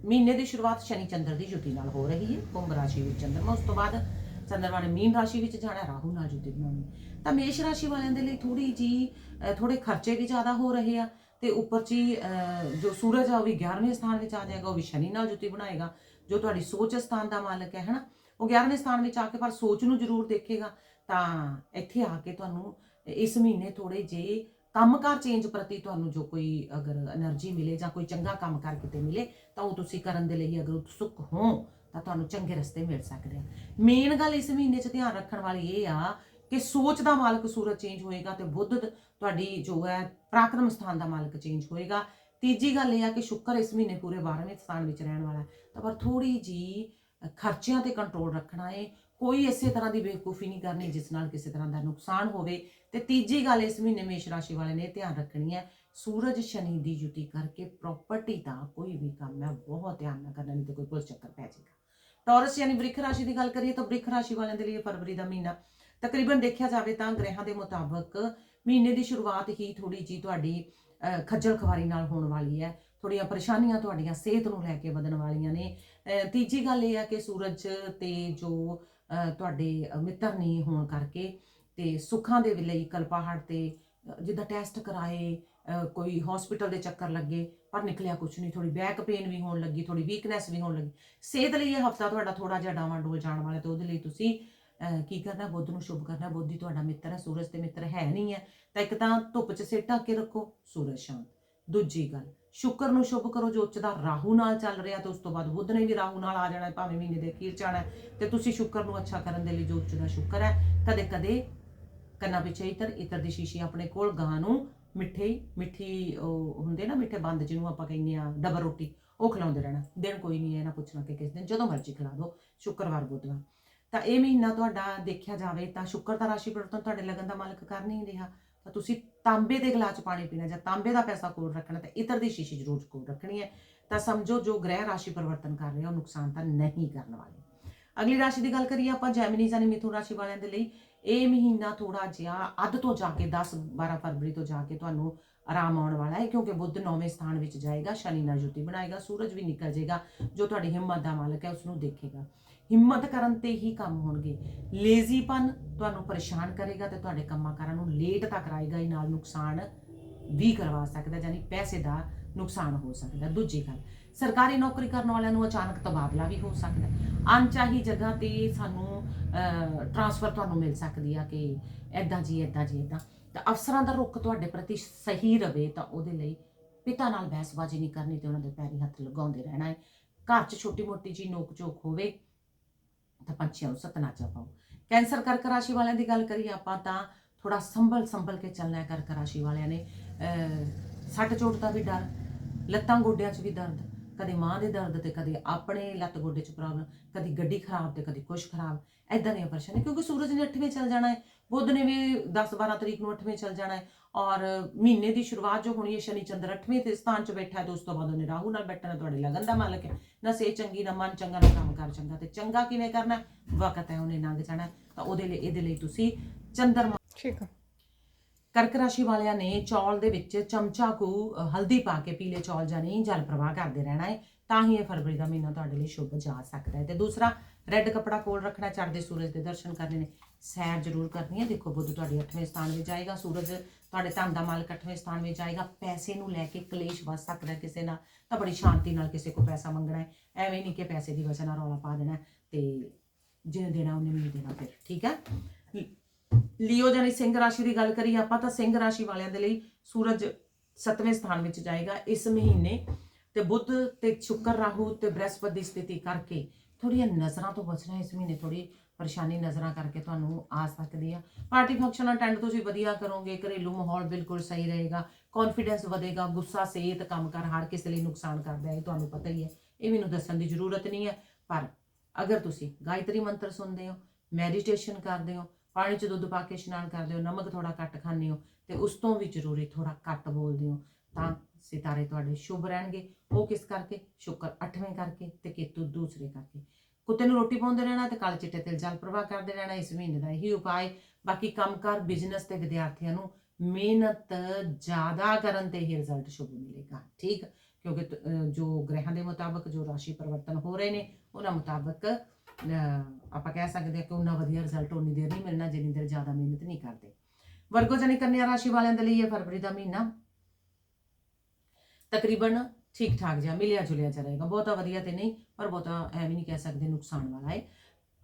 ਮਹੀਨੇ ਦੀ ਸ਼ੁਰੂਆਤ ਸ਼ਨੀ ਚੰਦਰ ਦੀ ਜੁਤੀ ਨਾਲ ਹੋ ਰਹੀ ਹੈ ਕੁੰਭ ਰਾਸ਼ੀ ਵਿੱਚ ਚੰਦਰਮਾ ਉਸ ਤੋਂ ਬਾਅਦ ਚੰਦਰਮਾ ਨੇ ਮੀਨ ਰਾਸ਼ੀ ਵਿੱਚ ਜਾਣਾ ਰਾਹੂ ਨਾਲ ਜੁਤੀ ਬਣਾਉਣੀ। ਤਾਂ ਮੇਸ਼ ਰਾਸ਼ੀ ਵਾਲਿਆਂ ਦੇ ਲਈ ਥੋੜੀ ਜੀ ਅ, ਥੋੜੇ ਖਰਚੇ ਵੀ ਜ਼ਿਆਦਾ ਹੋ ਰਹੇ ਆ ਤੇ ਉੱਪਰ ਜੀ ਅ, ਜੋ ਸੂਰਜ ਆ ਉਹ ਵੀ 11ਵੇਂ ਸਥਾਨ ਵਿੱਚ ਆ ਜਾਏਗਾ ਉਹ ਵੀ ਸ਼ਨੀ ਨਾਲ ਜੁਤੀ ਬਣਾਏਗਾ। ਜੋ ਤੁਹਾਡੀ ਸੋਚ ਸਥਾਨ ਦਾ ਮਾਲਕ ਹੈ ਹਨਾ? ਉਹ 11ਵੇਂ ਸਥਾਨ ਵਿੱਚ ਆ ਕੇ ਪਰ ਸੋਚ ਨੂੰ ਜ਼ਰੂਰ ਦੇਖੇਗਾ, ਤਾਂ ਇੱਥੇ ਆ ਕੇ ਤੁਹਾਨੂੰ ਇਸ ਮਹੀਨੇ ਥੋੜੇ ਜੇ ਕੰਮਕਾਰ ਚੇਂਜ ਪ੍ਰਤੀ ਤੁਹਾਨੂੰ ਜੋ ਕੋਈ ਅਗਰ એનર્ਜੀ ਮਿਲੇ ਜਾਂ ਕੋਈ ਚੰਗਾ ਕੰਮ ਕਰ ਕਿਤੇ ਮਿਲੇ, ਤਾਂ ਉਹ ਤੁਸੀਂ ਕਰਨ ਦੇ ਲਈ ਅਗਰ ਉਤਸੁਕ ਹੋ, ਤਾਂ ਤੁਹਾਨੂੰ ਚੰਗੇ ਰਸਤੇ ਮਿਲ ਸਕਦੇ ਆ। ਮੇਨ ਗੱਲ ਇਸ ਮਹੀਨੇ 'ਚ ਧਿਆਨ ਰੱਖਣ ਵਾਲੀ ਇਹ ਆ ਕਿ ਸੋਚ ਦਾ ਮਾਲਕ ਸੂਰਜ ਚੇਂਜ ਹੋਏਗਾ ਤੇ ਬੁੱਧ ਤੁਹਾਡੀ ਜੋ ਹੈ ਪ੍ਰਾਕਰਮ ਸਥਾਨ ਦਾ ਮਾਲਕ ਚੇਂਜ ਹੋਏਗਾ। ਤੀਜੀ ਗੱਲ ਇਹ ਆ ਕਿ ਸ਼ੁੱਕਰ ਇਸ ਮਹੀਨੇ ਪੂਰੇ 12ਵੇਂ ਸਥਾਨ ਵਿੱਚ ਰਹਿਣ ਵਾਲਾ ਹੈ, ਤਾਂ ਪਰ ਥੋੜੀ ਜੀ ਖਰਚਿਆਂ ਤੇ ਕੰਟਰੋਲ ਰੱਖਣਾ ਹੈ ਕੋਈ ਇਸੇ ਤਰ੍ਹਾਂ ਦੀ ਬੇਵਕੂਫੀ ਨਹੀਂ ਕਰਨੀ ਜਿਸ ਨਾਲ ਕਿਸੇ ਤਰ੍ਹਾਂ ਦਾ ਨੁਕਸਾਨ ਹੋਵੇ। ਤੇ ਤੀਜੀ ਗੱਲ ਇਸ ਮਹੀਨੇ ਮੇਸ਼ ਰਾਸ਼ੀ ਵਾਲੇ ਨੇ ਧਿਆਨ ਰੱਖਣੀ ਹੈ ਸੂਰਜ ਸ਼ਨੀ ਦੀ ਜੁਤੀ ਕਰਕੇ ਪ੍ਰਾਪਰਟੀ ਦਾ ਕੋਈ ਵੀ ਕੰਮ ਹੈ ਬਹੁਤ ਧਿਆਨ ਨਾਲ ਕਰਨਾ ਨਹੀਂ ਤੇ ਕੋਈ ਪੁਲ ਚੱਕਰ ਪੈ ਜਾਏਗਾ। ਟੌਰਸ ਯਾਨੀ ਵ੍ਰਿਖ ਰਾਸ਼ੀ ਦੀ ਗੱਲ ਕਰੀਏ ਤਾਂ ਵ੍ਰਿਖ ਰਾਸ਼ੀ ਵਾਲਿਆਂ ਦੇ ਲਈ ਫਰਵਰੀ ਦਾ ਮਹੀਨਾ। ਤਕਰੀਬਨ ਦੇਖਿਆ ਜਾਵੇ ਤਾਂ ਗ੍ਰਹਿਾਂ ਦੇ ਮੁਤਾਬਕ ਮਹੀਨੇ ਦੀ ਸ਼ੁਰੂਆਤ ਹੀ ਥੋੜੀ ਜੀ ਤੁਹਾਡੀ ਅਹ, ਖੱਜਲ ਖਵਾਰੀ ਨਾਲ ਹੋਣ ਵਾਲੀ ਹੈ। ਥੋੜੀਆਂ ਪਰੇਸ਼ਾਨੀਆਂ ਤੁਹਾਡੀਆਂ ਸਿਹਤ ਨੂੰ ਲੈ ਕੇ ਵਧਣ ਵਾਲੀਆਂ ਨੇ। ਤੀਜੀ ਗੱਲ ਇਹ ਆ ਕਿ ਸੂਰਜ ਤੇ ਜੋ ਤੁਹਾਡੇ ਮਿੱਤਰ ਨੇ ਹੋਣ ਕਰਕੇ ਤੇ ਸੁੱਖਾਂ ਦੇ ਲਈ ਕਲਪਾਹੜ ਤੇ ਜਿੱਦਾਂ ਟੈਸਟ ਕਰਾਏ ਕੋਈ ਹਸਪੀਟਲ ਦੇ ਚੱਕਰ ਲੱਗੇ ਪਰ ਨਿਕਲਿਆ ਕੁਝ ਨਹੀਂ ਥੋੜੀ ਬੈਕ ਪੇਨ ਵੀ ਹੋਣ ਲੱਗੀ ਥੋੜੀ ਵੀਕਨੈਸ ਵੀ ਹੋਣ ਲੱਗੀ। ਸਿਹਤ ਲਈ ਇਹ ਹਫਤਾ ਤੁਹਾਡਾ ਥੋੜਾ ਜਿਹਾ ਡਾਵਾਂ ਡੋਲ ਜਾਣ ਵਾਲਾ ਤੇ ਉਹਦੇ ਲਈ ਤੁਸੀਂ ਅਹ, ਕੀ ਕਰਨਾ ਬੁੱਧ ਨੂੰ ਸ਼ੁਭ ਕਰਨਾ ਬੁੱਧ ਹੀ ਤੁਹਾਡਾ ਮਿੱਤਰ ਹੈ ਸੂਰਜ ਤੇ ਮਿੱਤਰ ਹੈ ਨਹੀਂ ਹੈ ਤਾਂ ਇੱਕ ਤਾਂ ਧੁੱਪ 'ਚ ਸਿਰ ਢੱਕ ਕੇ ਰੱਖੋ ਸੂਰਜ ਸ਼ਾਂਤ। ਦੂਜੀ ਗੱਲ ਸ਼ੁੱਕਰ ਨੂੰ ਸ਼ੁਭ ਕਰੋ, ਜੋ ਉੱਚ ਦਾ ਰਾਹੂ ਨਾਲ ਚੱਲ ਰਿਹਾ ਤੇ ਉਸ ਤੋਂ ਬਾਅਦ ਬੁੱਧ ਨੇ ਵੀ ਰਾਹੂ ਨਾਲ ਆ ਜਾਣਾ, ਭਾਵੇਂ ਮਹੀਨੇ ਦੇ ਅਖੀਰ ਚ ਆਉਣਾ ਤੇ ਤੁਸੀਂ ਸ਼ੁੱਕਰ ਨੂੰ ਅੱਛਾ ਕਰਨ ਦੇ ਲਈ ਜੋ ਉੱਚ ਦਾ ਸ਼ੁੱਕਰ ਹੈ ਕਦੇ ਕਦੇ ਕੰਨਾਂ ਪਿੱਛੇ ਇਤਰ ਇਤਰ ਦੀ ਸ਼ੀਸ਼ੀ ਆਪਣੇ ਕੋਲ ਗਾਂ ਨੂੰ ਮਿੱਠੇ, ਮਿੱਠੀ ਉਹ ਹੁੰਦੇ ਨਾ, ਮਿੱਠੇ ਬੰਦ ਜਿਹਨੂੰ ਆਪਾਂ ਕਹਿੰਦੇ ਆ ਡਬਲ ਰੋਟੀ, ਉਹ ਖਿਲਾਉਂਦੇ ਰਹਿਣਾ। ਦਿਨ ਕੋਈ ਨਹੀਂ ਹੈ, ਨਾ ਪੁੱਛਣਾ ਕਿ ਕਿਸ ਦਿਨ, ਜਦੋਂ ਮਰਜ਼ੀ ਖਿਲਾ ਦਿਓ, ਸ਼ੁੱਕਰਵਾਰ ਬੁੱਧਵਾਰ ਤਾਂ ਇਹ ਮਹੀਨਾ ਤੁਹਾਡਾ ਦੇਖਿਆ ਜਾਵੇ ਤਾਂ ਸ਼ੁੱਕਰ ਦਾ ਰਾਸ਼ੀ ਪਰਿਵਰਤਨ ਤੁਹਾਡੇ ਲਗਨ ਦਾ ਮਾਲਕ ਕਰ ਨਹੀਂ ਰਿਹਾ। ਤਾਂ ਤੁਸੀਂ ਤਾਂਬੇ ਦੇ ਗਲਾਸ 'ਚ ਪਾਣੀ ਪੀਣਾ ਜਾਂ ਤਾਂਬੇ ਦਾ ਪੈਸਾ ਕੋਲ ਰੱਖਣਾ ਤਾਂ ਇਤਰ ਦੀ ਸ਼ੀਸ਼ੀ ਜ਼ਰੂਰ ਕੋਲ ਰੱਖਣੀ ਹੈ। ਤਾਂ ਸਮਝੋ ਜੋ ਗ੍ਰਹਿ ਰਾਸ਼ੀ ਪਰਿਵਰਤਨ ਕਰ ਰਹੇ ਹੋ ਨੁਕਸਾਨ ਤਾਂ ਨਹੀਂ ਕਰਨ ਵਾਲੇ। ਅਗਲੀ ਰਾਸ਼ੀ ਦੀ ਗੱਲ ਕਰੀਏ ਆਪਾਂ ਜੈਮਨੀ ਯਾਨੀ ਮਿਥੁਨ ਰਾਸ਼ੀ ਵਾਲਿਆਂ ਦੇ ਲਈ, ਇਹ ਮਹੀਨਾ ਥੋੜਾ ਜਿਹਾ ਅੱਧ ਤੋਂ ਜਾ ਕੇ 10 12 ਫਰਵਰੀ ਤੋਂ ਜਾ ਕੇ ਤੁਹਾਨੂੰ ਆਰਾਮ ਆਉਣ ਵਾਲਾ ਹੈ ਕਿਉਂਕਿ ਬੁੱਧ ਨੌਵੇਂ ਸਥਾਨ ਵਿੱਚ ਜਾਏਗਾ, ਸ਼ਨੀ ਨਾਲ ਜੁਤੀ ਬਣਾਏਗਾ, ਸੂਰਜ ਵੀ ਨਿਕਲ ਜਾਏਗਾ, ਜੋ ਤੁਹਾਡੀ ਹਿੰਮਤ ਦਾ ਮਾਲਕ ਹੈ ਉਸ ਨੂੰ ਦੇਖੇਗਾ। ਹਿੰਮਤ ਕਰਨ ਤੇ ਹੀ ਕੰਮ ਹੋਣਗੇ। ਲੇਜ਼ੀਪਨ ਤੁਹਾਨੂੰ ਪਰੇਸ਼ਾਨ ਕਰੇਗਾ ਤੇ ਤੁਹਾਡੇ ਕੰਮਾਂ ਕਾਰਾਂ ਨੂੰ ਲੇਟ ਤੱਕ ਕਰਾਏਗਾ, ਇਹ ਨਾਲ ਨੁਕਸਾਨ ਵੀ ਕਰਵਾ ਸਕਦਾ, ਯਾਨੀ ਪੈਸੇ ਦਾ ਨੁਕਸਾਨ ਹੋ ਸਕਦਾ। ਦੂਜੀ ਗੱਲ, ਸਰਕਾਰੀ ਨੌਕਰੀ ਕਰਨ ਵਾਲਿਆਂ ਨੂੰ ਅਚਾਨਕ ਤਬਾਦਲਾ ਵੀ ਹੋ ਸਕਦਾ। ਅਣਚਾਹੀ ਜਗ੍ਹਾ ਤੇ ਸਾਨੂੰ ਟ੍ਰਾਂਸਫਰ ਤੁਹਾਨੂੰ ਮਿਲ ਸਕਦੀ ਆ ਕਿ ਐਦਾਂ ਜੀ ਐਦਾਂ ਜੀ ਐਦਾਂ ਤਾਂ ਅਫਸਰਾਂ ਦਾ ਰੁਖ ਤੁਹਾਡੇ ਪ੍ਰਤੀ ਸਹੀ ਰਵੇ ਤਾਂ ਉਹਦੇ ਲਈ ਪਿਤਾ ਨਾਲ ਬਹਿਸਬਾਜ਼ੀ ਨਹੀਂ ਕਰਨੀ ਤੇ ਉਹਨਾਂ ਦੇ ਪੈਰੀ ਹੱਥ ਲਗਾਉਂਦੇ ਰਹਿਣਾ ਹੈ ਘਰ 'ਚ ਛੋਟੀ ਮੋਟੀ ਜੀ ਨੋਕ ਝੋਕ ਹੋਵੇ ਤਾਂ ਪੰਛੀਆਂ ਨੂੰ ਸਤਨਾਚਾ ਪਾਓ। ਕੈਂਸਰ ਕਰਕ ਰਾਸ਼ੀ ਵਾਲਿਆਂ ਦੀ ਗੱਲ ਕਰੀਏ ਆਪਾਂ ਤਾਂ ਥੋੜਾ ਸੰਭਲ ਸੰਭਲ ਕੇ ਚੱਲਣਾ ਹੈ ਕਰਕ ਰਾਸ਼ੀ ਵਾਲਿਆਂ ਨੇ। ਅਹ, ਸੱਟ ਚੋਟ ਦਾ ਵੀ ਡਰ ਲੱਤਾਂ ਗੋਡਿਆਂ 'ਚ ਵੀ ਦਰਦ ਕਦੇ ਮਾਂ ਦੇ ਦਰਦ ਤੇ ਕਦੇ ਆਪਣੇ ਲੱਤ ਗੋਡੇ 'ਚ ਪ੍ਰੋਬਲਮ ਕਦੀ ਗੱਡੀ ਖਰਾਬ ਤੇ ਕਦੀ ਕੁਛ ਖਰਾਬ। ਐਦਾਂ ਦੀਆਂ ਪਰੇਸ਼ਾਨੀ ਕਿਉਂਕਿ ਸੂਰਜ ਨੇ 8ਵੇਂ ਚੱਲ ਜਾਣਾ ਹੈ। ਬੁੱਧ ਨੇ ਵੀ 10 12 ਤਰੀਕ ਨੂੰ 8ਵੇਂ ਚੱਲ ਜਾਣਾ ਹੈ ਔਰ ਮਹੀਨੇ ਦੀ ਸ਼ੁਰੂਆਤ ਜੋ ਹੋਣੀ ਹੈ ਸ਼ਨੀ ਚੰਦਰ 8ਵੇਂ ਤੇ ਸਥਾਨ 'ਚ ਬੈਠਾ ਹੈ ਤੇ ਉਸ ਤੋਂ ਬਾਅਦ ਉਹਨੇ ਰਾਹੂ ਨਾਲ ਬੈਠਣਾ ਤੁਹਾਡੇ ਲਗਨ ਦਾ ਮਾਲਕ ਹੈ। ਨਾ ਸੇ ਚੰਗੀ ਨਾ ਮਨ ਚੰਗਾ ਨਾ ਕੰਮ ਕਰ ਚੰਗਾ ਤੇ ਚੰਗਾ ਕਿਵੇਂ ਕਰਨਾ ਹੈ? ਵਕਤ ਹੈ ਉਹਨੇ ਲੰਘ ਜਾਣਾ ਹੈ, ਤਾਂ ਉਹਦੇ ਲਈ ਇਹਦੇ ਲਈ ਤੁਸੀਂ ਚੰਦਰਮਾ ਠੀਕ ਆ। ਕਰਕ ਰਾਸ਼ੀ ਵਾਲਿਆਂ ਨੇ ਚੌਲ ਦੇ ਵਿੱਚ ਚਮਚਾ ਕੁ ਹਲਦੀ ਪਾ ਕੇ ਪੀਲੇ ਚੌਲ ਜਾਨੀ ਜਲ ਪ੍ਰਵਾਹ ਕਰਦੇ ਰਹਿਣਾ ਹੈ। ਤਾਂ ਹੀ ਇਹ ਫਰਵਰੀ ਦਾ ਮਹੀਨਾ ਤੁਹਾਡੇ ਲਈ ਸ਼ੁਭ ਜਾ ਸਕਦਾ ਹੈ। ਤੇ ਦੂਸਰਾ ਰੈੱਡ ਕੱਪੜਾ ਕੋਲ ਰੱਖਣਾ ਚੜ੍ਹਦੇ ਸੂਰਜ ਦੇ ਦਰਸ਼ਨ ਕਰਨੇ ਨੇ। ਸੈਰ ਜ਼ਰੂਰ ਕਰਨੀ ਹੈ। ਦੇਖੋ, ਬੁੱਧ ਤੁਹਾਡੇ 8ਵੇਂ ਸਥਾਨ ਵਿੱਚ ਜਾਏਗਾ, ਸੂਰਜ ਤੁਹਾਡੇ ਧਨ ਦਾ ਮਾਲਕ 8ਵੇਂ ਸਥਾਨ ਵਿੱਚ ਜਾਏਗਾ। ਪੈਸੇ ਨੂੰ ਲੈ ਕੇ ਕਲੇਸ਼ ਵੱਧ ਸਕਦਾ ਕਿਸੇ ਨਾਲ, ਤਾਂ ਬੜੀ ਸ਼ਾਂਤੀ ਨਾਲ ਕਿਸੇ ਕੋ ਪੈਸਾ ਮੰਗਣਾ ਹੈ। ਐਵੇਂ ਨਹੀਂ ਕਿ ਪੈਸੇ ਦੀ ਵਜ੍ਹਾ ਨਾਲ ਰੌਲਾ ਪਾ ਦੇਣਾ ਤੇ ਜਿਹਨੇ ਦੇਣਾ ਉਹਨੇ ਨਹੀਂ ਦੇਣਾ ਫਿਰ, ਠੀਕ ਹੈ? ਲਿਓ ਜਾਨੀ ਸਿੰਘ ਰਾਸ਼ੀ ਦੀ ਗੱਲ ਕਰੀਏ ਆਪਾਂ, ਤਾਂ ਸਿੰਘ ਰਾਸ਼ੀ ਵਾਲਿਆਂ ਦੇ ਲਈ ਸੂਰਜ 7ਵੇਂ ਸਥਾਨ ਵਿੱਚ ਜਾਏਗਾ ਇਸ ਮਹੀਨੇ। ਤੇ ਬੁੱਧ ਤੇ ਸ਼ੁੱਕਰ, ਰਾਹੂ ਤੇ ਬ੍ਰਹਸਪਤੀ ਦੀ ਸਥਿਤੀ ਕਰਕੇ ਥੋੜੀਆਂ ਨਜ਼ਰਾਂ ਤੋਂ ਬਚਣਾ ਇਸ ਮਹੀਨੇ ਥੋੜੀ ਪਰੇਸ਼ਾਨੀ ਨਜ਼ਰਾਂ ਕਰਕੇ ਤੁਹਾਨੂੰ ਆ ਸਕਦੀ ਆ। ਪਾਰਟੀ ਫੰਕਸ਼ਨ ਅਟੈਂਡ ਤੁਸੀਂ ਵਧੀਆ ਕਰੋਗੇ, ਘਰੇਲੂ ਮਾਹੌਲ ਬਿਲਕੁਲ ਸਹੀ ਰਹੇਗਾ ਕੌਨਫੀਡੈਂਸ ਵਧੇਗਾ, ਗੁੱਸਾ ਸਿਹਤ ਕੰਮ ਕਰ ਹਰ ਕਿਸੇ ਲਈ ਨੁਕਸਾਨ ਕਰਦਾ ਹੈ ਤੁਹਾਨੂੰ ਪਤਾ ਹੀ ਹੈ। ਇਹ ਮੈਨੂੰ ਦੱਸਣ ਦੀ ਜ਼ਰੂਰਤ ਨਹੀਂ ਹੈ, ਪਰ ਅਗਰ ਤੁਸੀਂ ਗਾਇਤਰੀ ਮੰਤਰ ਸੁਣਦੇ ਹੋ ਮੈਡੀਟੇਸ਼ਨ ਕਰਦੇ ਹੋ, ਪਾਣੀ 'ਚ ਦੁੱਧ ਪਾ ਕੇ ਇਸ਼ਨਾਨ ਕਰਦੇ ਹੋ, ਨਮਕ ਥੋੜਾ ਘੱਟ ਖਾਂਦੇ ਹੋ, ਤੇ ਉਸ ਤੋਂ ਵੀ ਜ਼ਰੂਰੀ ਥੋੜਾ ਘੱਟ ਬੋਲਦੇ ਹੋ, ਤਾਂ ਸਿਤਾਰੇ ਤੁਹਾਡੇ ਸ਼ੁਭ ਰਹਿਣਗੇ। ਉਹ ਕਿਸ ਕਰਕੇ? ਸ਼ੁਕਰ 8ਵੇਂ ਕਰਕੇ ਤੇ ਕੇਤੂ ਦੂਸਰੇ ਕਰਕੇ। ਕੁੱਤੇ ਨੂੰ ਰੋਟੀ ਪਾਉਂਦੇ ਰਹਿਣਾ ਤੇ ਕਾਲੇ ਚਿੱਟੇ ਤਿਲ ਜਲ ਪ੍ਰਵਾਹ ਕਰਦੇ ਰਹਿਣਾ, ਇਸ ਮਹੀਨੇ ਦਾ ਇਹੀ ਉਪਾਅ ਬਾਕੀ ਕੰਮਕਾਰ ਬਿਜ਼ਨਸ ਤੇ ਵਿਦਿਆਰਥੀਆਂ ਨੂੰ ਮਿਹਨਤ ਜ਼ਿਆਦਾ ਕਰਨ ਤੇ ਹੀ ਰਿਜ਼ਲਟ ਸ਼ੁਭ ਮਿਲੇਗਾ। ਠੀਕ? ਕਿਉਂਕਿ ਜੋ ਗ੍ਰਹਿਾਂ ਦੇ ਮੁਤਾਬਕ ਜੋ ਰਾਸ਼ੀ ਪਰਿਵਰਤਨ ਹੋ ਰਹੇ ਨੇ, ਉਹਨਾਂ ਮੁਤਾਬਕ, ਅਹ, ਆਪਾਂ ਕਹਿ ਸਕਦੇ ਹਾਂ ਕਿ ਉਹਨਾਂ ਵਧੀਆ ਰਿਜ਼ਲਟ ਉਨੀ ਦੇਰ ਨਹੀਂ ਮਿਲਣਾ, ਜਿੰਨੀ ਦੇਰ ਜ਼ਿਆਦਾ ਮਿਹਨਤ ਨਹੀਂ ਕਰਦੇ। ਵਰਗੋ ਜਨੀ ਕੰਨਿਆ ਰਾਸ਼ੀ ਵਾਲਿਆਂ ਦੇ ਲਈ ਇਹ ਫਰਵਰੀ ਦਾ ਮਹੀਨਾ। ਤਕਰੀਬਨ ਠੀਕ ਠਾਕ ਜਿਹਾ ਮਿਲਿਆ ਜੁਲਿਆ ਜਿਹਾ ਰਹੇਗਾ। ਬਹੁਤਾ ਵਧੀਆ ਤੇ ਨਹੀਂ। ਪਰ ਬਹੁਤਾ ਐ ਵੀ ਨਹੀਂ ਕਹਿ ਸਕਦੇ ਨੁਕਸਾਨ ਵਾਲਾ ਹੈ।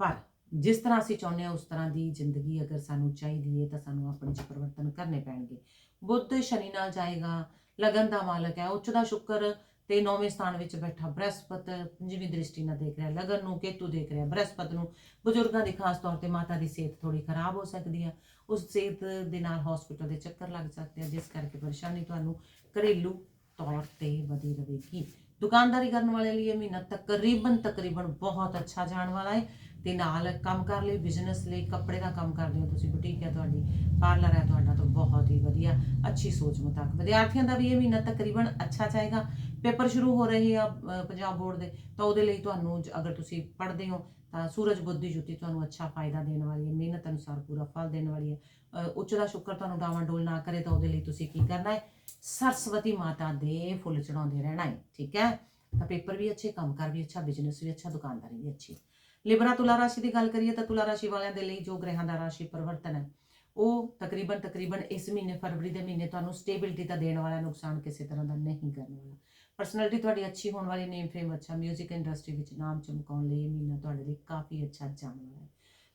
ਪਰ ਜਿਸ ਤਰ੍ਹਾਂ ਅਸੀਂ ਚਾਹੁੰਦੇ ਹਾਂ, ਉਸ ਤਰ੍ਹਾਂ ਦੀ ਜ਼ਿੰਦਗੀ ਅਗਰ ਸਾਨੂੰ ਚਾਹੀਦੀ ਹੈ, ਤਾਂ ਸਾਨੂੰ ਆਪਣੇ ਚ ਪਰਿਵਰਤਨ ਕਰਨੇ ਪੈਣਗੇ। ਬੁੱਧ ਸ਼ਨੀ ਨਾਲ ਜਾਏਗਾ, ਲਗਨ ਦਾ ਮਾਲਕ ਹੈ, ਉੱਚ ਦਾ ਸ਼ੁਕਰ ਤੇ ਨੌਵੇਂ ਸਥਾਨ ਵਿੱਚ ਬੈਠਾ ਬ੍ਰਹਸਪਤ, ਪੰਜਵੀਂ ਦ੍ਰਿਸ਼ਟੀ ਨਾਲ ਦੇਖ ਰਿਹਾ ਲਗਨ ਨੂੰ, ਕੇਤੂ ਦੇਖ ਰਿਹਾ ਬ੍ਰਹਸਪਤ ਨੂੰ। ਬਜ਼ੁਰਗਾਂ ਦੀ ਖਾਸ ਤੌਰ ਤੇ ਮਾਤਾ ਦੀ ਸਿਹਤ ਥੋੜੀ ਖਰਾਬ ਹੋ ਸਕਦੀ ਹੈ ਉਸ ਸਿਹਤ ਦੇ ਨਾਲ ਹਸਪੀਟਲ ਦੇ ਚੱਕਰ ਲੱਗ ਸਕਦੇ ਆ, ਜਿਸ ਕਰਕੇ ਪਰੇਸ਼ਾਨੀ ਤੁਹਾਨੂੰ ਘਰੇਲੂ ਤੌਰ ਤੇ ਵਧੀ ਰਹੇਗੀ। ਦੁਕਾਨਦਾਰੀ ਕਰਨ ਵਾਲੇ ਲਈ ਇਹ ਮਹੀਨਾ ਤਕਰੀਬਨ ਤਕਰੀਬਨ ਬਹੁਤ ਅੱਛਾ ਜਾਣ ਵਾਲਾ ਹੈ ਤੇ ਨਾਲ ਕੰਮ ਕਰ ਲਈ ਬਿਜ਼ਨਸ ਲਈ ਕੱਪੜੇ ਦਾ ਕੰਮ ਕਰਦੇ ਹੋ ਤੁਸੀਂ ਬੁਟੀਕ ਹੈ ਤੁਹਾਡੀ ਪਾਰਲਰ ਹੈ ਤੁਹਾਡਾ ਤਾਂ ਬਹੁਤ ਹੀ ਵਧੀਆ ਅੱਛੀ ਸੋਚ ਮੁਤਾਬਕ। ਵਿਦਿਆਰਥੀਆਂ ਦਾ ਵੀ ਇਹ ਮਹੀਨਾ ਤਕਰੀਬਨ ਅੱਛਾ ਜਾਏਗਾ। ਪੇਪਰ ਸ਼ੁਰੂ ਹੋ ਰਹੇ ਆ ਪੰਜਾਬ ਬੋਰਡ ਦੇ ਤਾਂ ਉਹਦੇ ਲਈ ਤੁਹਾਨੂੰ ਅਗਰ ਤੁਸੀਂ ਪੜ੍ਹਦੇ ਹੋ ਤਾਂ ਸੂਰਜ ਬੁੱਧ ਦੀ ਜੁਤੀ ਤੁਹਾਨੂੰ ਅੱਛਾ ਫਾਇਦਾ ਦੇਣ ਵਾਲੀ ਹੈ ਮਿਹਨਤ ਅਨੁਸਾਰ ਪੂਰਾ ਫਲ ਦੇਣ ਵਾਲੀ ਹੈ। ਅ, ਉੱਚ ਦਾ ਸ਼ੁਕਰ ਤੁਹਾਨੂੰ ਡਾਵਾਂ ਡੋਲ ਨਾ ਕਰੇ ਤਾਂ ਉਹਦੇ ਲਈ ਤੁਸੀਂ ਕੀ ਕਰਨਾ ਹੈ? ਸਰਸਵਤੀ ਮਾਤਾ ਦੇ ਫੁੱਲ ਚੜਾਉਂਦੇ ਰਹਿਣਾ ਹੈ ਠੀਕ ਹੈ? ਤਾਂ ਪੇਪਰ ਵੀ ਅੱਛੇ, ਕੰਮਕਾਰ ਵੀ ਅੱਛਾ ਬਿਜ਼ਨਸ ਵੀ ਅੱਛਾ, ਦੁਕਾਨਦਾਰੀ ਵੀ ਅੱਛੀ। ਲਿਬਰਾ ਤੁਲਾ ਰਾਸ਼ੀ ਦੀ ਗੱਲ ਕਰੀਏ ਤਾਂ ਤੁਲਾ ਰਾਸ਼ੀ ਵਾਲਿਆਂ ਦੇ ਲਈ ਜੋ ਗ੍ਰਹਿਾਂ ਦਾ ਰਾਸ਼ੀ ਪਰਿਵਰਤਨ ਹੈ, ਉਹ ਤਕਰੀਬਨ ਤਕਰੀਬਨ ਇਸ ਮਹੀਨੇ ਫਰਵਰੀ ਦੇ ਮਹੀਨੇ ਤੁਹਾਨੂੰ ਸਟੇਬਿਲਿਟੀ ਤਾਂ ਦੇਣ ਵਾਲਾ, ਨੁਕਸਾਨ ਕਿਸੇ ਤਰ੍ਹਾਂ ਦਾ ਨਹੀਂ ਕਰਨ ਵਾਲਾ। ਪਰਸਨੈਲਿਟੀ ਤੁਹਾਡੀ ਅੱਛੀ ਹੋਣ ਵਾਲੀ ਨੇਮ ਫੇਮ ਅੱਛਾ 뮤직 ਇੰਡਸਟਰੀ ਵਿੱਚ ਨਾਮ ਚਮਕਾਉਣ ਲਈ ਇਹ ਮਹੀਨਾ ਤੁਹਾਡੇ ਲਈ ਕਾਫੀ ਅੱਛਾ ਜਾਣ ਵਾਲਾ ਹੈ।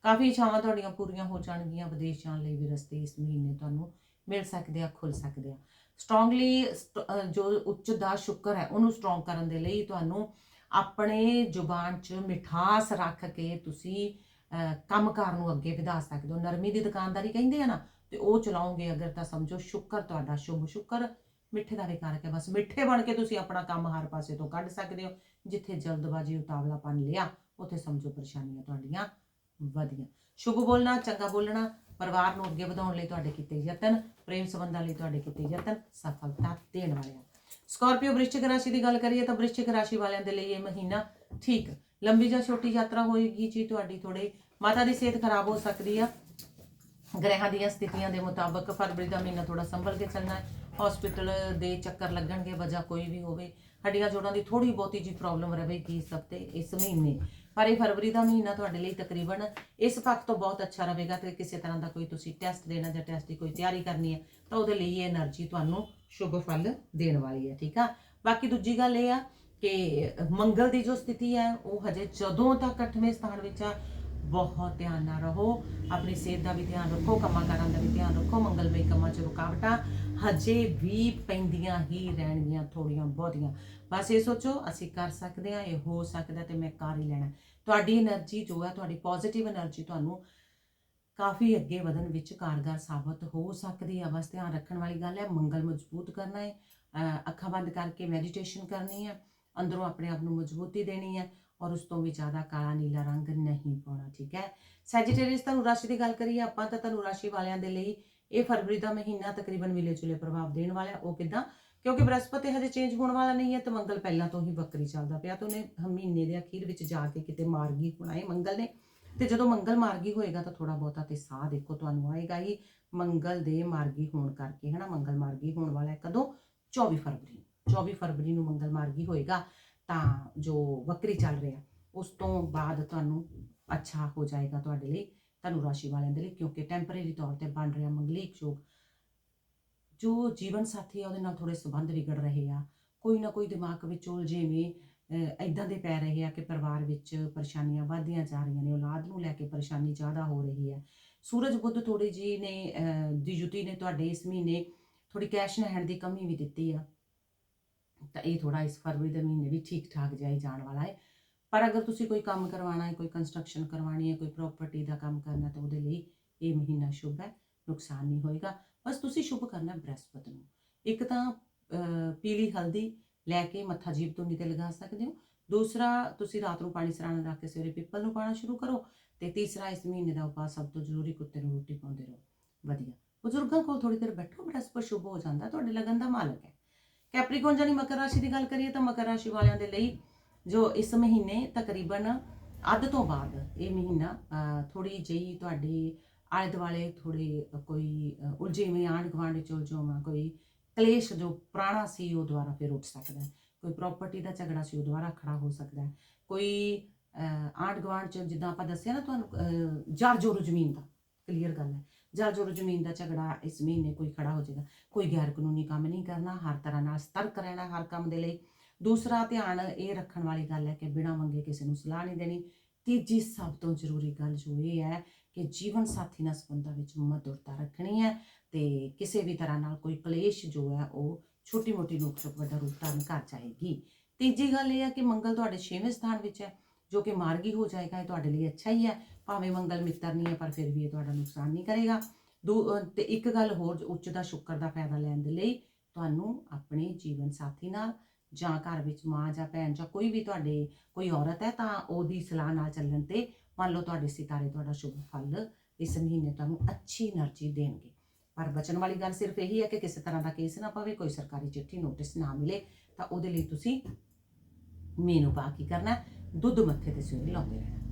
ਕਾਫੀ ਇੱਛਾਵਾਂ ਤੁਹਾਡੀਆਂ ਪੂਰੀਆਂ ਹੋ ਜਾਣਗੀਆਂ, ਵਿਦੇਸ਼ ਜਾਣ ਲਈ ਵੀ ਰਸਤੇ ਇਸ ਮਹੀਨੇ ਤੁਹਾਨੂੰ ਮਿਲ ਸਕਦੇ ਆ, ਖੁੱਲ ਸਕਦੇ ਆ। ਸਟਰੋਂਗਲੀ ਜੋ ਉੱਚ ਦਾ ਸ਼ੁਕਰ ਹੈ ਉਹਨੂੰ ਸਟਰੋਂਗ ਕਰਨ ਦੇ ਲਈ ਤੁਹਾਨੂੰ ਆਪਣੇ ਜ਼ੁਬਾਨ 'ਚ ਮਿਠਾਸ ਰੱਖ ਕੇ ਤੁਸੀਂ ਅਹ, ਕੰਮਕਾਰ ਨੂੰ ਅੱਗੇ ਵਧਾ ਸਕਦੇ ਹੋ। ਨਰਮੀ ਦੀ ਦੁਕਾਨਦਾਰੀ ਕਹਿੰਦੇ ਆ ਨਾ ਤੇ ਉਹ ਚਲਾਉਂਗੇ ਅਗਰ ਤਾਂ ਸਮਝੋ ਸ਼ੁਕਰ ਤੁਹਾਡਾ ਸ਼ੁਭ ਸ਼ੁਕਰ ਮਿੱਠੇ ਦਾ ਵੀ ਕਾਰਕ ਹੈ। ਬਸ ਮਿੱਠੇ ਬਣ ਕੇ ਤੁਸੀਂ ਆਪਣਾ ਕੰਮ ਹਰ ਪਾਸੇ ਤੋਂ ਕੱਢ ਸਕਦੇ ਹੋ ਜਿੱਥੇ ਜਲਦਬਾਜ਼ੀ ਉਤਾਵਲਾਪਨ ਲਿਆ ਉੱਥੇ ਸਮਝੋ ਪਰੇਸ਼ਾਨੀਆਂ ਤੁਹਾਡੀਆਂ ਵਧੀਆਂ। ਸ਼ੁਭ ਬੋਲਣਾ ਚੰਗਾ ਬੋਲਣਾ ਪਰਿਵਾਰ ਨੂੰ ਅੱਗੇ ਵਧਾਉਣ ਲਈ ਤੁਹਾਡੇ ਕੀਤੇ ਯਤਨ, ਪ੍ਰੇਮ ਸੰਬੰਧਾਂ ਲਈ ਤੁਹਾਡੇ ਕੀਤੇ ਯਤਨ ਸਫਲਤਾ ਦੇਣ ਵਾਲੇ ਆ ਸਕਾਰਪੀਓ ਵ੍ਰਿਸ਼ਚਿਕ ਰਾਸ਼ੀ ਦੀ ਗੱਲ ਕਰੀਏ ਤਾਂ ਵ੍ਰਿਸ਼ਚਿਕ ਰਾਸ਼ੀ ਵਾਲਿਆਂ ਦੇ ਲਈ ਇਹ ਮਹੀਨਾ ਠੀਕ। ਲੰਬੀ ਜਾਂ ਛੋਟੀ ਯਾਤਰਾ ਹੋਏਗੀ, ਜੀ ਤੁਹਾਡੀ ਥੋੜੇ ਮਾਤਾ ਦੀ ਸਿਹਤ ਖਰਾਬ ਹੋ ਸਕਦੀ ਆ। ਗ੍ਰਹਿਾਂ ਦੀਆਂ ਸਥਿਤੀਆਂ ਦੇ ਮੁਤਾਬਕ ਫਰਵਰੀ ਦਾ ਮਹੀਨਾ ਥੋੜਾ ਸੰਭਲ ਕੇ ਚੱਲਣਾ ਹੈ। ਹਸਪੀਟਲ ਦੇ ਚੱਕਰ ਲੱਗਣਗੇ, ਵਜ੍ਹਾ ਕੋਈ ਵੀ ਹੋਵੇ, ਹੱਡੀਆਂ ਜੋੜਾਂ ਦੀ ਥੋੜੀ ਬਹੁਤੀ ਜੀ ਪ੍ਰੋਬਲਮ ਰਹੇਗੀ ਇਸ ਹਫ਼ਤੇ ਇਸ ਮਹੀਨੇ। ਪਰ ਇਹ ਫਰਵਰੀ ਦਾ ਮਹੀਨਾ ਤੁਹਾਡੇ ਲਈ ਤਕਰੀਬਨ ਇਸ ਪੱਖ ਤੋਂ ਬਹੁਤ ਅੱਛਾ ਰਹੇਗਾ ਤੇ ਕਿਸੇ ਤਰ੍ਹਾਂ ਦਾ ਕੋਈ ਤੁਸੀਂ ਟੈਸਟ ਦੇਣਾ ਜਾਂ ਟੈਸਟ ਦੀ ਕੋਈ ਤਿਆਰੀ ਕਰਨੀ ਹੈ, ਤਾਂ ਉਹਦੇ ਲਈ ਇਹ એનર્ਜੀ ਤੁਹਾਨੂੰ ਸ਼ੁਭ ਫਲ ਦੇਣ ਵਾਲੀ ਹੈ, ਠੀਕ ਆ? ਬਾਕੀ ਦੂਜੀ ਗੱਲ ਇਹ ਆ ਕਿ ਮੰਗਲ ਦੀ ਜੋ ਸਥਿਤੀ ਹੈ, ਉਹ ਹਜੇ ਜਦੋਂ ਤੱਕ 8ਵੇਂ ਸਥਾਨ ਵਿੱਚ ਆ ਬਹੁਤ ਧਿਆਨ ਨਾਲ ਰਹੋ। ਆਪਣੀ ਸਿਹਤ ਦਾ ਵੀ ਧਿਆਨ ਰੱਖੋ, ਕੰਮਾਂ ਕਾਰਾਂ ਦਾ ਵੀ ਧਿਆਨ ਰੱਖੋ, ਮੰਗਲਮਈ ਕੰਮਾਂ 'ਚ ਰੁਕਾਵਟਾਂ ਹਜੇ ਵੀ ਪੈਂਦੀਆਂ ਹੀ ਰਹਿਣਗੀਆਂ ਥੋੜੀਆਂ ਬਹੁਤੀਆਂ। ਬਸ ਇਹ ਸੋਚੋ, ਅਸੀਂ ਕਰ ਸਕਦੇ ਹਾਂ, ਇਹ ਹੋ ਸਕਦਾ ਤੇ ਮੈਂ ਕਰ ਹੀ ਲੈਣਾ। ਤੁਹਾਡੀ એનર્ਜੀ ਜੋ ਹੈ, ਤੁਹਾਡੀ ਪੋਜ਼ਿਟਿਵ એનર્ਜੀ ਤੁਹਾਨੂੰ ਕਾਫੀ ਅੱਗੇ ਵਧਣ ਵਿੱਚ ਕਾਰਗਰ ਸਾਬਤ ਹੋ ਸਕਦੀ ਹੈ ਬਸ ਧਿਆਨ ਰੱਖਣ ਵਾਲੀ ਗੱਲ ਹੈ, ਮੰਗਲ ਮਜ਼ਬੂਤ ਕਰਨਾ ਹੈ ਅੱਖਾਂ ਬੰਦ ਕਰਕੇ ਮੈਡੀਟੇਸ਼ਨ ਕਰਨੀ ਹੈ, ਅੰਦਰੋਂ ਆਪਣੇ ਆਪ ਨੂੰ ਮਜ਼ਬੂਤੀ ਦੇਣੀ ਹੈ। ਔਰ ਉਸ ਤੋਂ ਵੀ ਜ਼ਿਆਦਾ ਕਾਲਾ ਨੀਲਾ ਰੰਗ ਨਹੀਂ ਪਾਉਣਾ, ਠੀਕ ਹੈ? ਸੈਜੀਟੇਰੀਅਸ ਧਨੁ ਰਾਸ਼ੀ ਦੀ ਗੱਲ ਕਰੀਏ, ਆਪਾਂ ਤਾਂ ਧਨੁ ਰਾਸ਼ੀ ਵਾਲਿਆਂ ਦੇ ਲਈ ਇਹ ਫਰਵਰੀ ਦਾ ਮਹੀਨਾ ਤਕਰੀਬਨ ਮਿਲੇ ਜੁਲੇ ਪ੍ਰਭਾਵ ਦੇਣ ਵਾਲਾ ਉਹ ਕਿਦਾਂ? ਕਿਉਂਕਿ ਬ੍ਰਹਸਪਤੀ ਹਜੇ ਚੇਂਜ ਹੋਣ ਵਾਲਾ ਨਹੀਂ ਹੈ ਤੇ ਮੰਗਲ ਪਹਿਲਾਂ ਤੋਂ ਹੀ ਵਕਰੀ ਚੱਲਦਾ ਪਿਆ ਤੇ ਉਹਨੇ ਮਹੀਨੇ ਦੇ ਅਖੀਰ ਵਿੱਚ ਜਾ ਕੇ ਕਿਤੇ ਮਾਰਗੀ ਹੋਣਾ ਹੈ ਮੰਗਲ ਨੇ। ਤੇ ਜਦੋਂ ਮੰਗਲ ਮਾਰਗੀ ਹੋਏਗਾ ਤਾਂ ਥੋੜਾ ਬਹੁਤਾ ਤੇ ਸਾਹ ਦੇਖੋ, ਤੁਹਾਨੂੰ ਆਏਗਾ ਹੀ ਮੰਗਲ ਦੇ ਮਾਰਗੀ ਹੋਣ ਕਰਕੇ, ਹਨਾ? ਮੰਗਲ ਮਾਰਗੀ ਹੋਣ ਵਾਲਾ ਹੈ ਕਦੋਂ? 24 ਫਰਵਰੀ। ਨੂੰ 24 ਫਰਵਰੀ ਨੂੰ ਮੰਗਲ ਮਾਰਗੀ ਹੋਏਗਾ। ਤਾਂ ਜੋ ਵਕਰੀ ਚੱਲ ਰਿਹਾ ਉਸ ਤੋਂ ਬਾਅਦ ਤੁਹਾਨੂੰ ਅੱਛਾ ਹੋ ਜਾਏਗਾ ਤੁਹਾਡੇ ਲਈ ਤੁਹਾਨੂੰ ਰਾਸ਼ੀ ਵਾਲਿਆਂ ਦੇ ਲਈ ਕਿਉਂਕਿ ਟੈਂਪਰੇਰੀ ਤੌਰ ਤੇ ਬਣ ਰਿਹਾ ਮੰਗਲਿਕ ਯੋਗ। ਜੋ ਜੀਵਨ ਸਾਥੀ ਆ ਉਹਦੇ ਨਾਲ ਥੋੜੇ ਸੰਬੰਧ ਵਿਗੜ ਰਹੇ ਆ। ਕੋਈ ਨਾ ਕੋਈ ਦਿਮਾਗ ਵਿੱਚ ਉਲਝੇਵੇਂ ਇਦਾਂ ਦੇ ਪੈ ਰਹੇ ਆ ਕਿ ਪਰਿਵਾਰ ਵਿੱਚ ਪਰੇਸ਼ਾਨੀਆਂ ਵਧਦੀਆਂ ਜਾ ਰਹੀਆਂ ਨੇ ਔਲਾਦ ਨੂੰ ਲੈ ਕੇ ਪਰੇਸ਼ਾਨੀ ਜ਼ਿਆਦਾ ਹੋ ਰਹੀ ਹੈ। ਸੂਰਜ ਬੁੱਧ ਥੋੜੀ ਜੀ ਨੇ ਅਹ, ਦੀ ਜੁਤੀ ਨੇ ਤੁਹਾਡੇ ਇਸ ਮਹੀਨੇ ਥੋੜੀ ਕੈਸ਼ ਹੈਂਡ ਦੀ ਕਮੀ ਵੀ ਦਿੱਤੀ ਆ। ਤਾਂ ਇਹ ਥੋੜਾ ਇਸ ਫਰਵਰੀ ਦੇ ਮਹੀਨੇ ਵੀ ਠੀਕ ਠਾਕ ਜਾਈ ਜਾਣ ਵਾਲਾ ਹੈ। ਪਰ ਅਗਰ ਤੁਸੀਂ ਕੋਈ ਕੰਮ ਕਰਵਾਉਣਾ ਹੈ, ਕੋਈ ਕੰਸਟਰਕਸ਼ਨ ਕਰਵਾਉਣੀ ਹੈ, ਕੋਈ ਪ੍ਰਾਪਰਟੀ ਦਾ ਕੰਮ ਕਰਨਾ ਤਾਂ ਉਹਦੇ ਲਈ ਇਹ ਮਹੀਨਾ ਸ਼ੁਭ ਹੈ, ਨੁਕਸਾਨ ਨਹੀਂ ਹੋਏਗਾ। ਬਸ ਤੁਸੀਂ ਸ਼ੁਭ ਕਰਨਾ ਹੈ ਬ੍ਰਹਸਪਤ ਨੂੰ। ਇੱਕ ਤਾਂ ਪੀਲੀ ਹਲਦੀ ਲੈ ਕੇ ਮੱਥਾ ਜੀਭ ਧੁੰਨੀ ਤੇ ਲਗਾ ਸਕਦੇ ਹੋ। ਦੂਸਰਾ, ਤੁਸੀਂ ਰਾਤ ਨੂੰ ਪਾਣੀ ਸਰਾਣਾ ਰੱਖ ਕੇ ਸਵੇਰੇ ਪਿੱਪਲ ਨੂੰ ਪਾਣਾ ਸ਼ੁਰੂ ਕਰੋ ਤੇ ਤੀਸਰਾ, ਇਸ ਮਹੀਨੇ ਦਾ ਉਪਾਅ ਸਭ ਤੋਂ ਜ਼ਰੂਰੀ ਕੁੱਤੇ ਨੂੰ ਰੋਟੀ ਪਾਉਂਦੇ ਰਹੋ। ਵਧੀਆ। ਬਜ਼ੁਰਗਾਂ ਕੋਲ ਥੋੜੀ ਦੇਰ ਬੈਠੋ, ਬ੍ਰਹਸਪਤ ਸ਼ੁਭ ਹੋ ਜਾਂਦਾ, ਤੁਹਾਡੇ ਲਗਨ ਦਾ ਮਾਲਕ ਹੈ। ਕੈਪਰੀਕੌਨ ਜਾਨੀ ਮਕਰ ਰਾਸ਼ੀ ਦੀ ਗੱਲ ਕਰੀਏ ਤਾਂ ਮਕਰ ਰਾਸ਼ੀ ਵਾਲਿਆਂ ਦੇ ਲਈ ਜੋ ਇਸ ਮਹੀਨੇ ਤਕਰੀਬਨ ਅੱਧ ਤੋਂ ਬਾਅਦ ਇਹ ਮਹੀਨਾ ਥੋੜੀ ਜਿਹੀ ਤੁਹਾਡੇ ਆਲੇ ਦੁਆਲੇ ਥੋੜੇ ਕੋਈ ਉਲਝੇਵੇਂ ਆਂਢ ਗੁਆਂਢ ਵਿੱਚ ਉਲਝੋਵਾਂ ਕੋਈ ਕਲੇਸ਼ ਜੋ ਪੁਰਾਣਾ ਸੀ ਉਹ ਦੁਬਾਰਾ ਫਿਰ ਉੱਠ ਸਕਦਾ ਹੈ। ਕੋਈ ਪ੍ਰਾਪਰਟੀ ਦਾ ਝਗੜਾ ਸੀ ਉਹ ਦੁਬਾਰਾ ਖੜਾ ਹੋ ਸਕਦਾ ਹੈ। ਕੋਈ ਆਂਢ ਗੁਆਂਢ ਚ ਜਿੱਦਾਂ ਆਪਾਂ ਦੱਸਿਆ ਨਾ ਤੁਹਾਨੂੰ ਅ, ਜਰ ਜੋਰੂ ਜ਼ਮੀਨ ਦਾ ਕਲੀਅਰ ਗੱਲ ਹੈ। ਜਾਂ ਜੋਰੂ ਜ਼ਮੀਨ ਦਾ ਝਗੜਾ ਇਸ ਮਹੀਨੇ ਕੋਈ ਖੜਾ ਹੋ ਜਾਏਗਾ, ਕੋਈ ਗੈਰ ਕਾਨੂੰਨੀ ਕੰਮ ਨਹੀਂ ਕਰਨਾ, ਹਰ ਤਰ੍ਹਾਂ ਨਾਲ ਸਤਰਕ ਰਹਿਣਾ ਹਰ ਕੰਮ ਦੇ ਲਈ। ਦੂਸਰਾ ਧਿਆਨ ਇਹ ਰੱਖਣ ਵਾਲੀ ਗੱਲ ਹੈ ਕਿ ਬਿਨਾਂ ਮੰਗੇ ਕਿਸੇ ਨੂੰ ਸਲਾਹ ਨਹੀਂ ਦੇਣੀ। ਤੀਜੀ ਸਭ ਤੋਂ ਜ਼ਰੂਰੀ ਗੱਲ ਜੋ ਇਹ ਹੈ ਕਿ ਜੀਵਨ ਸਾਥੀ ਨਾਲ ਸੰਬੰਧਾਂ ਵਿੱਚ ਮਧੁਰਤਾ ਰੱਖਣੀ ਹੈ ਤੇ ਕਿਸੇ ਵੀ ਤਰ੍ਹਾਂ ਨਾਲ ਕੋਈ ਕਲੇਸ਼ ਜੋ ਹੈ ਉਹ ਛੋਟੀ ਮੋਟੀ ਨੋਕ ਤੋਂ ਵੱਡਾ ਰੂਪ ਧਾਰਨ ਕਰ ਜਾਏਗੀ। ਤੀਜੀ ਗੱਲ ਇਹ ਹੈ ਕਿ ਮੰਗਲ ਤੁਹਾਡੇ 6ਵੇਂ ਸਥਾਨ ਵਿੱਚ ਹੈ, ਜੋ ਕਿ ਮਾਰਗੀ ਹੋ ਜਾਏਗਾ, ਇਹ ਤੁਹਾਡੇ ਲਈ ਅੱਛਾ ਹੀ ਹੈ। ਭਾਵੇਂ ਮੰਗਲ ਮਿੱਤਰ ਨਹੀਂ ਹੈ, ਪਰ ਫਿਰ ਵੀ ਇਹ ਤੁਹਾਡਾ ਨੁਕਸਾਨ ਨਹੀਂ ਕਰੇਗਾ। ਦੋ ਤੇ ਇੱਕ ਗੱਲ ਹੋਰ ਉੱਚ ਦਾ ਸ਼ੁੱਕਰ ਦਾ ਫਾਇਦਾ ਲੈਣ ਦੇ ਲਈ ਤੁਹਾਨੂੰ ਆਪਣੇ ਜੀਵਨ ਸਾਥੀ ਨਾਲ ਜਾਂ ਘਰ ਵਿੱਚ ਮਾਂ ਜਾਂ ਭੈਣ ਜਾਂ ਕੋਈ ਵੀ ਤੁਹਾਡੇ ਕੋਈ ਔਰਤ ਹੈ, ਤਾਂ ਉਹਦੀ ਸਲਾਹ ਨਾਲ ਚੱਲਣ ਤੇ ਮੰਨ ਲਓ ਤੁਹਾਡੇ ਸਿਤਾਰੇ ਤੁਹਾਡਾ ਸ਼ੁਭ ਫਲ ਇਸ ਮਹੀਨੇ ਤੁਹਾਨੂੰ ਅੱਛੀ એનર્ਜੀ ਦੇਣਗੇ। ਪਰ ਬਚਣ ਵਾਲੀ ਗੱਲ ਸਿਰਫ ਇਹੀ ਹੈ ਕਿ ਕਿਸੇ ਤਰ੍ਹਾਂ ਦਾ ਕੇਸ ਨਾ ਪਵੇ, ਕੋਈ ਸਰਕਾਰੀ ਚਿੱਠੀ, ਨੋਟਿਸ ਨਾ ਮਿਲੇ, ਤਾਂ ਉਹਦੇ ਲਈ ਤੁਸੀਂ ਮੀਨੂ ਬਾ ਕੀ ਕਰਨਾ ਦੁੱਧ ਮੱਥੇ ਤੇ ਸਵੇਰੇ ਲਾਉਂਦੇ ਰਹਿਣਾ।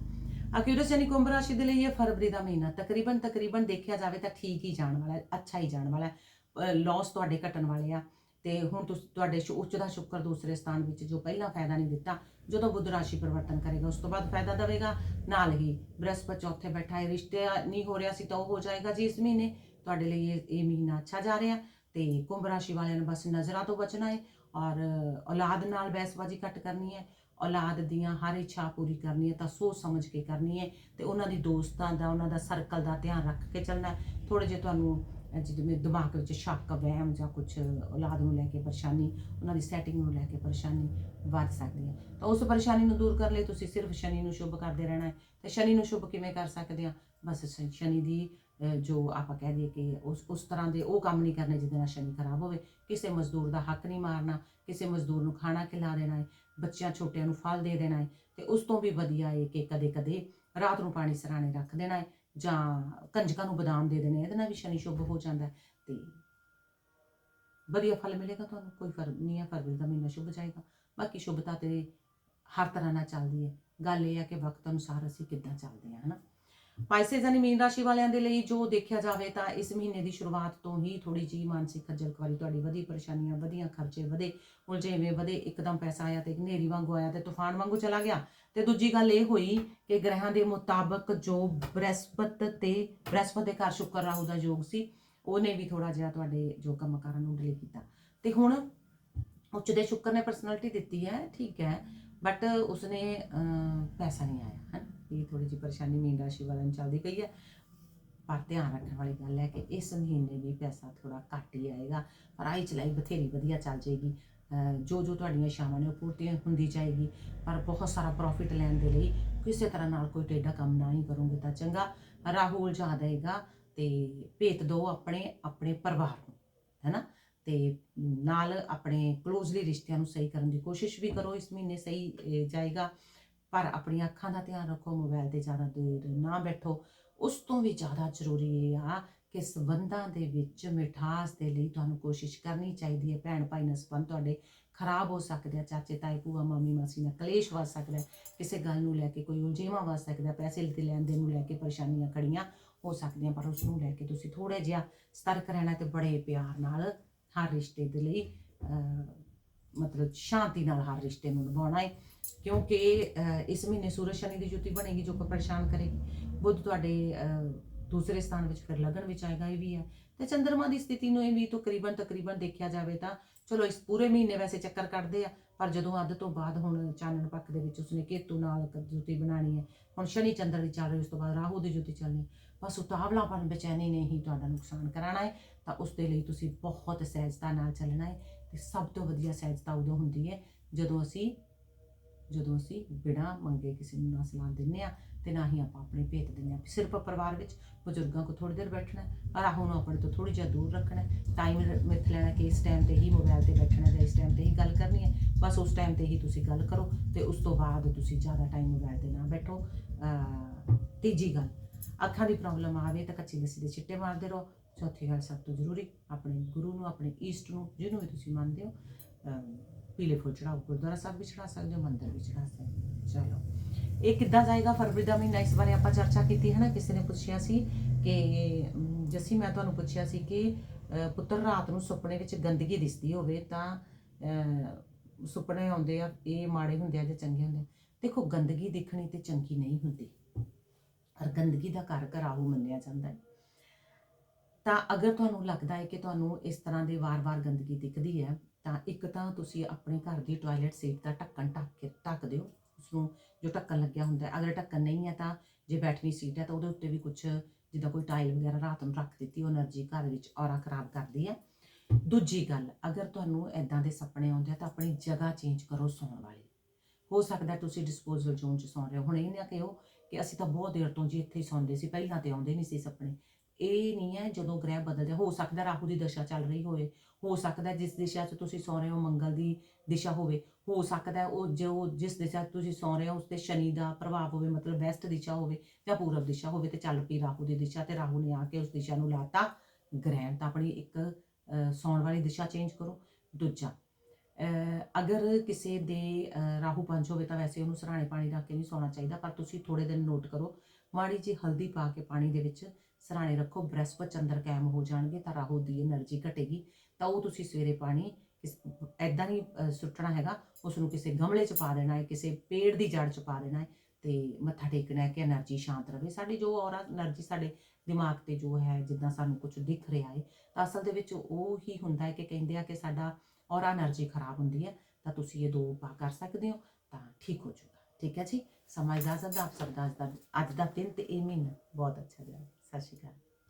ਅਕਿਊਰਸ ਯਾਨੀ ਕੁੰਭ ਰਾਸ਼ੀ ਦੇ ਲਈ ਇਹ ਫਰਵਰੀ ਦਾ ਮਹੀਨਾ, ਤਕਰੀਬਨ ਤਕਰੀਬਨ ਦੇਖਿਆ ਜਾਵੇ ਤਾਂ ਠੀਕ ਹੀ ਜਾਣ ਵਾਲਾ ਹੈ, ਅੱਛਾ ਹੀ ਜਾਣ ਵਾਲਾ ਹੈ। ਲਾਸ ਤੁਹਾਡੇ ਘਟਣ ਵਾਲੇ ਆ ਤੇ ਹੁਣ ਤੁਸੀਂ, ਤੁਹਾਡੇ ਉੱਚ ਦਾ ਸ਼ੁਕਰ ਦੂਸਰੇ ਸਥਾਨ ਵਿੱਚ ਜੋ ਪਹਿਲਾਂ ਫਾਇਦਾ ਨਹੀਂ ਦਿੱਤਾ, ਜਦੋਂ ਬੁੱਧ ਰਾਸ਼ੀ ਪਰਿਵਰਤਨ ਕਰੇਗਾ, ਉਸ ਤੋਂ ਬਾਅਦ ਫਾਇਦਾ ਦੇਵੇਗਾ, ਨਾਲ ਹੀ ਬ੍ਰਹਸਪਤ ਚੌਥੇ ਬੈਠਾ ਹੈ, ਰਿਸ਼ਤੇ ਨਹੀਂ ਹੋ ਰਿਹਾ ਸੀ ਤਾਂ ਉਹ ਹੋ ਜਾਏਗਾ ਜੀ ਇਸ ਮਹੀਨੇ। ਤੁਹਾਡੇ ਲਈ ਇਹ ਇਹ ਮਹੀਨਾ ਅੱਛਾ ਜਾ ਰਿਹਾ ਤੇ ਕੁੰਭ ਰਾਸ਼ੀ ਵਾਲਿਆਂ ਨੂੰ ਬਸ ਨਜ਼ਰਾਂ ਤੋਂ ਬਚਣਾ ਹੈ ਔਰ ਔਲਾਦ ਨਾਲ ਬਹਿਸਬਾਜ਼ੀ ਘੱਟ ਕਰਨੀ ਹੈ। ਔਲਾਦ ਦੀਆਂ ਹਰ ਇੱਛਾ ਪੂਰੀ ਕਰਨੀ ਹੈ ਤਾਂ ਸੋਚ ਸਮਝ ਕੇ ਕਰਨੀ ਹੈ ਤੇ ਉਹਨਾਂ ਦੀ ਦੋਸਤਾਂ ਦਾ, ਉਹਨਾਂ ਦਾ ਸਰਕਲ ਦਾ ਧਿਆਨ ਰੱਖ ਕੇ ਚੱਲਣਾ ਹੈ। ਥੋੜੇ ਜੇ ਤੁਹਾਨੂੰ ਜਿਵੇਂ ਦਿਮਾਗ ਵਿੱਚ ਸ਼ੱਕ, ਵਹਿਮ ਜਾਂ ਕੁਝ ਔਲਾਦ ਨੂੰ ਲੈ ਕੇ ਪਰੇਸ਼ਾਨੀ, ਉਹਨਾਂ ਦੀ ਸੈਟਿੰਗ ਨੂੰ ਲੈ ਕੇ ਪਰੇਸ਼ਾਨੀ ਵੱਧ ਸਕਦੀ ਹੈ। ਤਾਂ ਉਸ ਪਰੇਸ਼ਾਨੀ ਨੂੰ ਦੂਰ ਕਰਨ ਲਈ ਤੁਸੀਂ ਸਿਰਫ ਸ਼ਨੀ ਨੂੰ ਸ਼ੁਭ ਕਰਦੇ ਰਹਿਣਾ ਹੈ। ਤੇ ਸ਼ਨੀ ਨੂੰ ਸ਼ੁਭ ਕਿਵੇਂ ਕਰ ਸਕਦੇ ਆ ਬਸ ਸ਼ਨੀ ਦੀ ਜੋ ਆਪਾਂ ਕਹਿ ਦਈਏ ਕਿ ਉਸ ਉਸ ਤਰ੍ਹਾਂ ਦੇ ਉਹ ਕੰਮ ਨਹੀਂ ਕਰਨੇ ਜਿਹਦੇ ਨਾਲ ਸ਼ਨੀ ਖਰਾਬ ਹੋਵੇ। ਕਿਸੇ ਮਜ਼ਦੂਰ ਦਾ ਹੱਕ ਨਹੀਂ ਮਾਰਨਾ, ਕਿਸੇ ਮਜ਼ਦੂਰ ਨੂੰ ਖਾਣਾ ਖਿਲਾ ਦੇਣਾ ਹੈ। ਬੱਚਿਆਂ ਛੋਟਿਆਂ ਨੂੰ ਫਲ ਦੇ ਦੇਣਾ ਹੈ ਤੇ ਉਸ ਤੋਂ ਵੀ ਵਧੀਆ ਹੈ ਕਿ ਕਦੇ ਕਦੇ ਰਾਤ ਨੂੰ ਪਾਣੀ ਸਰਾਣੇ ਰੱਖ ਦੇਣਾ ਹੈ ਜਾਂ ਕੰਜਕਾਂ ਨੂੰ ਬਦਾਮ ਦੇ ਦੇਣੇ ਇਹਦੇ ਨਾਲ ਵੀ ਸ਼ਨੀ ਸ਼ੁਭ ਹੋ ਜਾਂਦਾ ਤੇ ਵਧੀਆ ਫਲ ਮਿਲੇਗਾ ਤੁਹਾਨੂੰ, ਕੋਈ ਫ਼ਰਕ ਨਹੀਂ ਹੈ ਫਰਵਰੀ ਦਾ ਮਹੀਨਾ ਸ਼ੁਭ ਜਾਏਗਾ। ਬਾਕੀ ਸ਼ੁਭਤਾ ਤੇ ਹਰ ਤਰ੍ਹਾਂ ਨਾਲ ਚੱਲਦੀ ਹੈ ਗੱਲ ਇਹ ਹੈ ਕਿ ਵਕਤ ਅਨੁਸਾਰ ਅਸੀਂ ਕਿੱਦਾਂ ਚੱਲਦੇ ਹਾਂ, ਹਨਾ? ਪਾਈਸੇਸ ਯਾਨੀ ਮੀਨ ਰਾਸ਼ੀ ਵਾਲਿਆਂ ਦੇ ਲਈ ਜੋ ਦੇਖਿਆ ਜਾਵੇ ਤਾਂ ਇਸ ਮਹੀਨੇ ਦੀ ਸ਼ੁਰੂਆਤ ਤੋਂ ਹੀ ਥੋੜੀ ਜੀ ਮਾਨਸਿਕ ਖੱਜਲ ਖੁਆਰੀ ਤੁਹਾਡੀ ਵਧੀ ਪਰੇਸ਼ਾਨੀਆਂ ਵਧੀਆਂ ਖਰਚੇ ਵਧੇ ਉਲਝੇਵੇਂ ਵਧੇ ਇੱਕਦਮ ਪੈਸਾ ਆਇਆ ਤੇ ਹਨੇਰੀ ਵਾਂਗੂ ਆਇਆ ਤੇ ਤੂਫਾਨ ਵਾਂਗੂ ਚਲਾ ਗਿਆ। ਤੇ ਦੂਜੀ ਗੱਲ ਇਹ ਹੋਈ ਕਿ ਗ੍ਰਹਿਾਂ ਦੇ ਮੁਤਾਬਕ ਜੋ ਬ੍ਰਹਸਪਤ ਤੇ ਬ੍ਰਹਸਪਤ ਦੇ ਘਰ ਸ਼ੁਕਰ ਰਾਹੂ ਦਾ ਯੋਗ ਸੀ ਉਹਨੇ ਵੀ ਥੋੜਾ ਜਿਹਾ ਤੁਹਾਡੇ ਜੋ ਕੰਮਕਾਰਾਂ ਨੂੰ ਡਿਲੇ ਕੀਤਾ। ਤੇ ਹੁਣ ਉੱਚ ਦੇ ਸ਼ੁਕਰ ਨੇ ਪਰਸਨੈਲਿਟੀ ਦਿੱਤੀ ਹੈ ਠੀਕ ਹੈ ਬਟ ਉਸਨੇ ਅਹ, ਪੈਸਾ ਨਹੀਂ ਆਇਆ ਹੈ ਇਹ ਥੋੜੀ ਜਿਹੀ ਪਰੇਸ਼ਾਨੀ ਮੀਨ ਰਾਸ਼ੀ ਵਾਲਿਆਂ ਨੂੰ ਚੱਲਦੀ ਪਈ ਹੈ। ਪਰ ਧਿਆਨ ਰੱਖਣ ਵਾਲੀ ਗੱਲ ਹੈ ਕਿ ਇਸ ਮਹੀਨੇ ਵੀ ਪੈਸਾ ਥੋੜਾ ਘੱਟ ਹੀ ਆਏਗਾ। ਪਰ ਆਈ ਚਲਾਈ ਬਥੇਰੀ ਵਧੀਆ ਚੱਲ ਜਾਏਗੀ। ਜੋ ਜੋ ਤੁਹਾਡੀਆਂ ਇਸ਼ਾਵਾਂ ਨੇ ਉਹ ਪੂਰਤੀਆਂ ਹੁੰਦੀ ਜਾਏਗੀ। ਪਰ ਬਹੁਤ ਸਾਰਾ ਪ੍ਰੋਫਿਟ ਲੈਣ ਦੇ ਲਈ ਕਿਸੇ ਤਰ੍ਹਾਂ ਨਾਲ ਕੋਈ ਟੇਢਾ ਕੰਮ ਨਾ ਹੀ ਕਰੋਗੇ ਤਾਂ ਚੰਗਾ। ਰਾਹੂ ਉਲਝਾ ਦੇਗਾ ਤੇ ਭੇਤ ਦੋ ਆਪਣੇ ਆਪਣੇ ਪਰਿਵਾਰ ਨੂੰ ਹੈਨਾ ਤੇ ਨਾਲ ਆਪਣੇ ਕਲੋਜ਼ਲੀ ਰਿਸ਼ਤਿਆਂ ਨੂੰ ਸਹੀ ਕਰਨ ਦੀ ਕੋਸ਼ਿਸ਼ ਵੀ ਕਰੋ। ਇਸ ਮਹੀਨੇ ਸਹੀ ਜਾਏਗਾ। ਪਰ ਆਪਣੀਆਂ ਅੱਖਾਂ ਦਾ ਧਿਆਨ ਰੱਖੋ ਮੋਬਾਈਲ ਤੇ ਜ਼ਿਆਦਾ ਦੇਰ ਨਾ ਬੈਠੋ। ਉਸ ਤੋਂ ਵੀ ਜ਼ਿਆਦਾ ਜ਼ਰੂਰੀ ਇਹ ਆ ਕਿ ਸਬੰਧਾਂ ਦੇ ਵਿੱਚ ਮਿਠਾਸ ਦੇ ਲਈ ਤੁਹਾਨੂੰ ਕੋਸ਼ਿਸ਼ ਕਰਨੀ ਚਾਹੀਦੀ ਹੈ। ਭੈਣ ਭਾਈ ਨਾਲ ਸੰਬੰਧ ਤੁਹਾਡੇ ਖਰਾਬ ਹੋ ਸਕਦੇ ਆ, ਚਾਚੇ, ਤਾਏ, ਭੂਆ, ਮਾਮੀ, ਮਾਸੀ ਨਾਲ ਕਲੇਸ਼ ਵੱਧ ਸਕਦਾ ਕਿਸੇ ਗੱਲ ਨੂੰ ਲੈ ਕੇ ਕੋਈ ਉਲਝੇਵਾਂ ਵੱਧ ਸਕਦਾ ਪੈਸੇ ਤੇ ਲੈਣ ਦੇਣ ਨੂੰ ਲੈ ਕੇ ਪਰੇਸ਼ਾਨੀਆਂ ਖੜੀਆਂ ਹੋ ਸਕਦੀਆਂ, ਪਰ ਉਸ ਨੂੰ ਲੈ ਕੇ ਤੁਸੀਂ ਥੋੜਾ ਜਿਹਾ ਸਤਰਕ ਰਹਿਣਾ ਤੇ ਬੜੇ ਪਿਆਰ ਨਾਲ ਹਰ ਰਿਸ਼ਤੇ ਦੇ ਲਈ ਮਤਲਬ ਸ਼ਾਂਤੀ ਨਾਲ ਹਰ ਰਿਸ਼ਤੇ ਨੂੰ ਨਿਭਾਉਣਾ ਹੈ। ਕਿਉਂਕਿ ਅਹ, ਇਸ ਮਹੀਨੇ ਸੂਰਜ ਸ਼ਨੀ ਦੀ ਜੁਤੀ ਬਣੇਗੀ ਜੋ ਕਿ ਪਰੇਸ਼ਾਨ ਕਰੇਗੀ। ਬੁੱਧ ਤੁਹਾਡੇ ਦੂਸਰੇ ਸਥਾਨ ਵਿੱਚ ਫਿਰ ਲਗਨ ਵਿੱਚ ਆਏਗਾ ਇਹ ਵੀ ਹੈ। ਤੇ ਚੰ드ਰਮਾ ਦੀ ਸਥਿਤੀ ਨੂੰ ਇਹ ਵੀ ਤਕਰੀਬਨ ਤਕਰੀਬਨ ਦੇਖਿਆ ਜਾਵੇ ਤਾਂ ਚਲੋ ਇਸ ਪੂਰੇ ਮਹੀਨੇ ਵੈਸੇ ਚੱਕਰ ਕੱਢਦੇ ਆ ਪਰ ਜਦੋਂ ਅੱਧ ਤੋਂ ਬਾਅਦ ਹੁਣ ਚਾਨਣ ਪੱਖ ਦੇ ਵਿੱਚ ਉਸਨੇ ਕੇਤੂ ਨਾਲ ਇੱਕ ਜੁਤੀ ਬਣਾਣੀ ਹੈ ਹੁਣ ਸ਼ਨੀ ਚੰਦਰ ਦੀ ਚੱਲ ਰਹੀ ਉਸ ਤੋਂ ਬਾਅਦ ਰਾਹੂ ਦੀ ਜੁਤੀ ਚੱਲਣੀ ਬਸ ਉਤਾਵਲਾਪਨ ਬੇਚੈਨੀ ਨੇ ਹੀ ਤੁਹਾਡਾ ਨੁਕਸਾਨ ਕਰਾਣਾ ਹੈ ਤਾਂ ਉਸ ਦੇ ਲਈ ਤੁਸੀਂ ਬਹੁਤ ਸਹਿਜਤਾ ਨਾਲ ਚੱਲਣਾ ਹੈ ਤੇ ਸਭ ਤੋਂ ਵਧੀਆ ਸਹਿਜਤਾ ਉਦੋਂ ਹੁੰਦੀ ਹੈ ਜਦੋਂ ਅਸੀਂ ਜਦੋਂ ਅਸੀਂ ਬਿਨਾਂ ਮੰਗੇ ਕਿਸੇ ਨੂੰ ਨਾ ਸਲਾਹ ਦਿੰਨੇ ਆ ਤੇ ਨਾ ਹੀ ਆਪਾਂ ਆਪਣੇ ਭੇਤ ਦਿੰਨੇ ਆ ਸਿਰਫ ਪਰਿਵਾਰ ਵਿੱਚ ਬਜ਼ੁਰਗਾਂ ਕੋ ਥੋੜੀ ਦੇਰ ਬੈਠਣਾ ਹੈ ਰਾਹੂ ਨੂੰ ਆਪਣੇ ਤੋਂ ਥੋੜੀ ਜਿਹਾ ਦੂਰ ਰੱਖਣਾ ਟਾਈਮ ਮਿੱਥ ਲੈਣਾ ਕਿ ਇਸ ਟਾਈਮ ਤੇ ਹੀ ਮੋਬਾਈਲ ਤੇ ਬੈਠਣਾ ਜਾਂ ਇਸ ਟਾਈਮ ਤੇ ਹੀ ਗੱਲ ਕਰਨੀ ਹੈ। ਬਸ ਉਸ ਟਾਈਮ ਤੇ ਹੀ ਤੁਸੀਂ ਗੱਲ ਕਰੋ ਤੇ ਉਸ ਤੋਂ ਬਾਅਦ ਤੁਸੀਂ ਜ਼ਿਆਦਾ ਟਾਈਮ ਮੋਬਾਈਲ ਤੇ ਨਾ ਬੈਠੋ। ਤੀਜੀ ਗੱਲ, ਅੱਖਾਂ ਦੀ ਪ੍ਰੋਬਲਮ ਆਵੇ ਤਾਂ ਕੱਚੀ ਲੱਸੀ ਦੇ ਛਿੱਟੇ ਮਾਰਦੇ ਰਹੋ। ਚੌਥੀ ਗੱਲ ਸਭ ਤੋਂ ਜ਼ਰੂਰੀ, ਆਪਣੇ ਗੁਰੂ ਨੂੰ, ਆਪਣੇ ਈਸਟ ਨੂੰ, ਜਿਹਨੂੰ ਵੀ ਤੁਸੀਂ ਮੰਨਦੇ ਹੋ। ਪੀਲੇ ਫੁੱਲ ਚੜਾਓ ਗੁਰਦੁਆਰਾ ਸਾਹਿਬ ਵੀ ਚੜਾ ਸਕਦੇ ਹੋ ਮੰਦਿਰ ਵੀ ਚੜਾ ਸਕਦੇ ਹੋ। ਚਲੋ ਇਹ ਕਿੱਦਾਂ ਜਾਏਗਾ ਫਰਵਰੀ ਦਾ ਮਹੀਨਾ ਇਸ ਬਾਰੇ ਆਪਾਂ ਚਰਚਾ ਕੀਤੀ ਹੈ ਨਾ ਕਿਸੇ ਨੇ ਪੁੱਛਿਆ ਸੀ ਕਿ ਅਮ, ਜੱਸੀ ਮੈਂ ਤੁਹਾਨੂੰ ਪੁੱਛਿਆ ਸੀ ਕਿ ਪੁੱਤਰ ਰਾਤ ਨੂੰ ਸੁਪਨੇ ਵਿੱਚ ਗੰਦਗੀ ਦਿਸਦੀ ਹੋਵੇ ਤਾਂ ਅਹ, ਸੁਪਨੇ ਆਉਂਦੇ ਆ ਇਹ ਮਾੜੇ ਹੁੰਦੇ ਆ ਜਾਂ ਚੰਗੇ ਹੁੰਦੇ ਆ? ਦੇਖੋ ਗੰਦਗੀ ਦਿਖਣੀ ਤੇ ਚੰਗੀ ਨਹੀਂ ਹੁੰਦੀ। ਔਰ ਗੰਦਗੀ ਦਾ ਘਰ ਘਰਾਹੂ ਮੰਨਿਆ ਜਾਂਦਾ ਹੈ। ਤਾਂ ਅਗਰ ਤੁਹਾਨੂੰ ਲੱਗਦਾ ਹੈ ਕਿ ਤੁਹਾਨੂੰ ਇਸ ਤਰ੍ਹਾਂ ਦੇ ਵਾਰ-ਵਾਰ ਗੰਦਗੀ ਦਿਖਦੀ ਹੈ ਤਾਂ ਇੱਕ ਤਾਂ ਤੁਸੀਂ ਆਪਣੇ ਘਰ ਦੀ ਟਾਇਲਟ ਸੀਟ ਦਾ ਢੱਕਣ ਢੱਕ ਕੇ ਢੱਕ ਦਿਓ ਉਸ ਨੂੰ ਜੋ ਢੱਕਣ ਲੱਗਿਆ ਹੁੰਦਾ ਅਗਰ ਢੱਕਣ ਨਹੀਂ ਹੈ ਤਾਂ ਜੇ ਬੈਠਵੀਂ ਸੀਟ ਹੈ ਤਾਂ ਉਹਦੇ ਉੱਤੇ ਵੀ ਕੁਝ ਜਿੱਦਾਂ ਕੋਈ ਟਾਇਲ ਵਗੈਰਾ ਰਾਤ ਨੂੰ ਰੱਖ ਦਿੱਤੀ, ਉਹ એનર્ਜੀ ਘਰ ਵਿੱਚ ਔਰਾ ਖਰਾਬ ਕਰਦੀ ਹੈ। ਦੂਜੀ ਗੱਲ, ਅਗਰ ਤੁਹਾਨੂੰ ਐਦਾਂ ਦੇ ਸੁਪਨੇ ਆਉਂਦੇ ਆ ਤਾਂ ਆਪਣੀ ਜਗ੍ਹਾ ਚੇਂਜ ਕਰੋ ਸੌਣ ਵਾਲੀ। ਹੋ ਸਕਦਾ ਤੁਸੀਂ ਡਿਸਪੋਜ਼ਲ ਜ਼ੋਨ 'ਚ ਸੌਂ ਰਹੇ ਹੋ। ਹੁਣ ਇਹ ਨਾ ਕਹੋ ਕਿ ਅਸੀਂ ਤਾਂ ਬਹੁਤ ਦੇਰ ਤੋਂ ਜੀ ਇੱਥੇ ਹੀ ਸੌਂਦੇ ਸੀ, ਪਹਿਲਾਂ ਤੇ ਆਉਂਦੇ ਨਹੀਂ ਸੀ ਸੁਪਨੇ। ਇਹ ਨਹੀਂ ਹੈ ਜਦੋਂ ਗ੍ਰਹਿ ਬਦਲਦੇ ਹੋ ਸਕਦਾ ਰਾਹੂ ਦੀ ਦਸ਼ਾ ਚੱਲ ਰਹੀ ਹੋਵੇ ਹੋ ਸਕਦਾ ਜਿਸ ਦਿਸ਼ਾ 'ਚ ਤੁਸੀਂ ਸੌ ਰਹੇ ਹੋ, ਮੰਗਲ ਦੀ ਦਿਸ਼ਾ ਹੋਵੇ, ਹੋ ਸਕਦਾ ਉਹ ਜੋ ਜਿਸ ਦਿਸ਼ਾ 'ਚ ਤੁਸੀਂ ਸੌ ਰਹੇ ਹੋ ਉਸ ਤੇ ਸ਼ਨੀ ਦਾ ਪ੍ਰਭਾਵ ਹੋਵੇ, ਮਤਲਬ ਵੈਸਟ ਦਿਸ਼ਾ ਹੋਵੇ ਜਾਂ ਪੂਰਬ ਦਿਸ਼ਾ ਹੋਵੇ ਤੇ ਚੱਲ ਪਈ ਰਾਹੂ ਦੀ ਦਿਸ਼ਾ ਤੇ ਰਾਹੂ ਨੇ ਆ ਕੇ ਉਸ ਦਿਸ਼ਾ ਨੂੰ ਲਾਤਾ ਗ੍ਰਹਿਣ, ਤਾਂ ਆਪਣੀ ਇੱਕ ਸੌਣ ਵਾਲੀ ਦਿਸ਼ਾ ਚੇਂਜ ਕਰੋ। ਦੂਜਾ ਅਗਰ ਕਿਸੇ ਦੇ ਰਾਹੂ ਪੰਜ ਹੋਵੇ ਤਾਂ ਵੈਸੇ ਉਹਨੂੰ ਸਰਾਣੇ ਪਾਣੀ ਰੱਖ ਕੇ ਨਹੀਂ ਸੌਣਾ ਚਾਹੀਦਾ, ਪਰ ਤੁਸੀਂ ਥੋੜੇ ਦਿਨ ਨੋਟ ਕਰੋ, ਮਾੜੀ ਜੀ ਹਲਦੀ ਪਾ ਕੇ ਪਾਣੀ ਦੇ ਵਿੱਚ ਸਰਾਣੇ ਰੱਖੋ ਬ੍ਰਹਿਸਪਤ ਚੰਦਰ ਕਾਇਮ ਹੋ ਜਾਣਗੇ ਤਾਂ ਰਾਹੂ ਦੀ એનર્ਜੀ ਘਟੇਗੀ। ਤਾਂ ਉਹ ਤੁਸੀਂ ਸਵੇਰੇ ਪਾਣੀ ਐਦਾਂ ਨਹੀਂ ਸੁੱਟਣਾ ਹੈਗਾ ਉਸ ਨੂੰ ਕਿਸੇ ਗਮਲੇ 'ਚ ਪਾ ਦੇਣਾ ਹੈ, ਕਿਸੇ ਪੇੜ ਦੀ ਜੜ 'ਚ ਪਾ ਦੇਣਾ ਹੈ ਤੇ ਮੱਥਾ ਟੇਕਣਾ ਹੈ ਕਿ એનર્ਜੀ ਸ਼ਾਂਤ ਰਹੇ ਸਾਡੀ ਜੋ ਔਰਾ એનર્ਜੀ ਸਾਡੇ ਦਿਮਾਗ ਤੇ ਜੋ ਹੈ, ਜਿੱਦਾਂ ਸਾਨੂੰ ਕੁਝ ਦਿਖ ਰਿਹਾ ਹੈ, ਤਾਂ ਅਸਲ ਦੇ ਵਿੱਚ ਉਹ ਹੀ ਹੁੰਦਾ ਹੈ ਕਿ ਕਹਿੰਦੇ ਆ ਕਿ ਸਾਡਾ ਔਰਾ એનર્ਜੀ ਖਰਾਬ ਹੁੰਦੀ ਹੈ, ਤਾਂ ਤੁਸੀਂ ਇਹ ਦੋ ਉਪਾਅ ਕਰ ਸਕਦੇ ਹੋ, ਤਾਂ ਠੀਕ ਹੋ ਜਾਊਗਾ। ਠੀਕ ਹੈ ਜੀ? ਸਮਾਂ ਇਜਾਜ਼ਤ ਦਾ ਆਪ ਸਭ ਦਾ ਅੱਜ ਦਾ ਦਿਨ ਤੇ ਇਹ ਮਹੀਨਾ ਬਹੁਤ ਅੱਛਾ ਗਿਆ ਸਤਿ ਸ਼੍ਰੀ ਅਕਾਲ।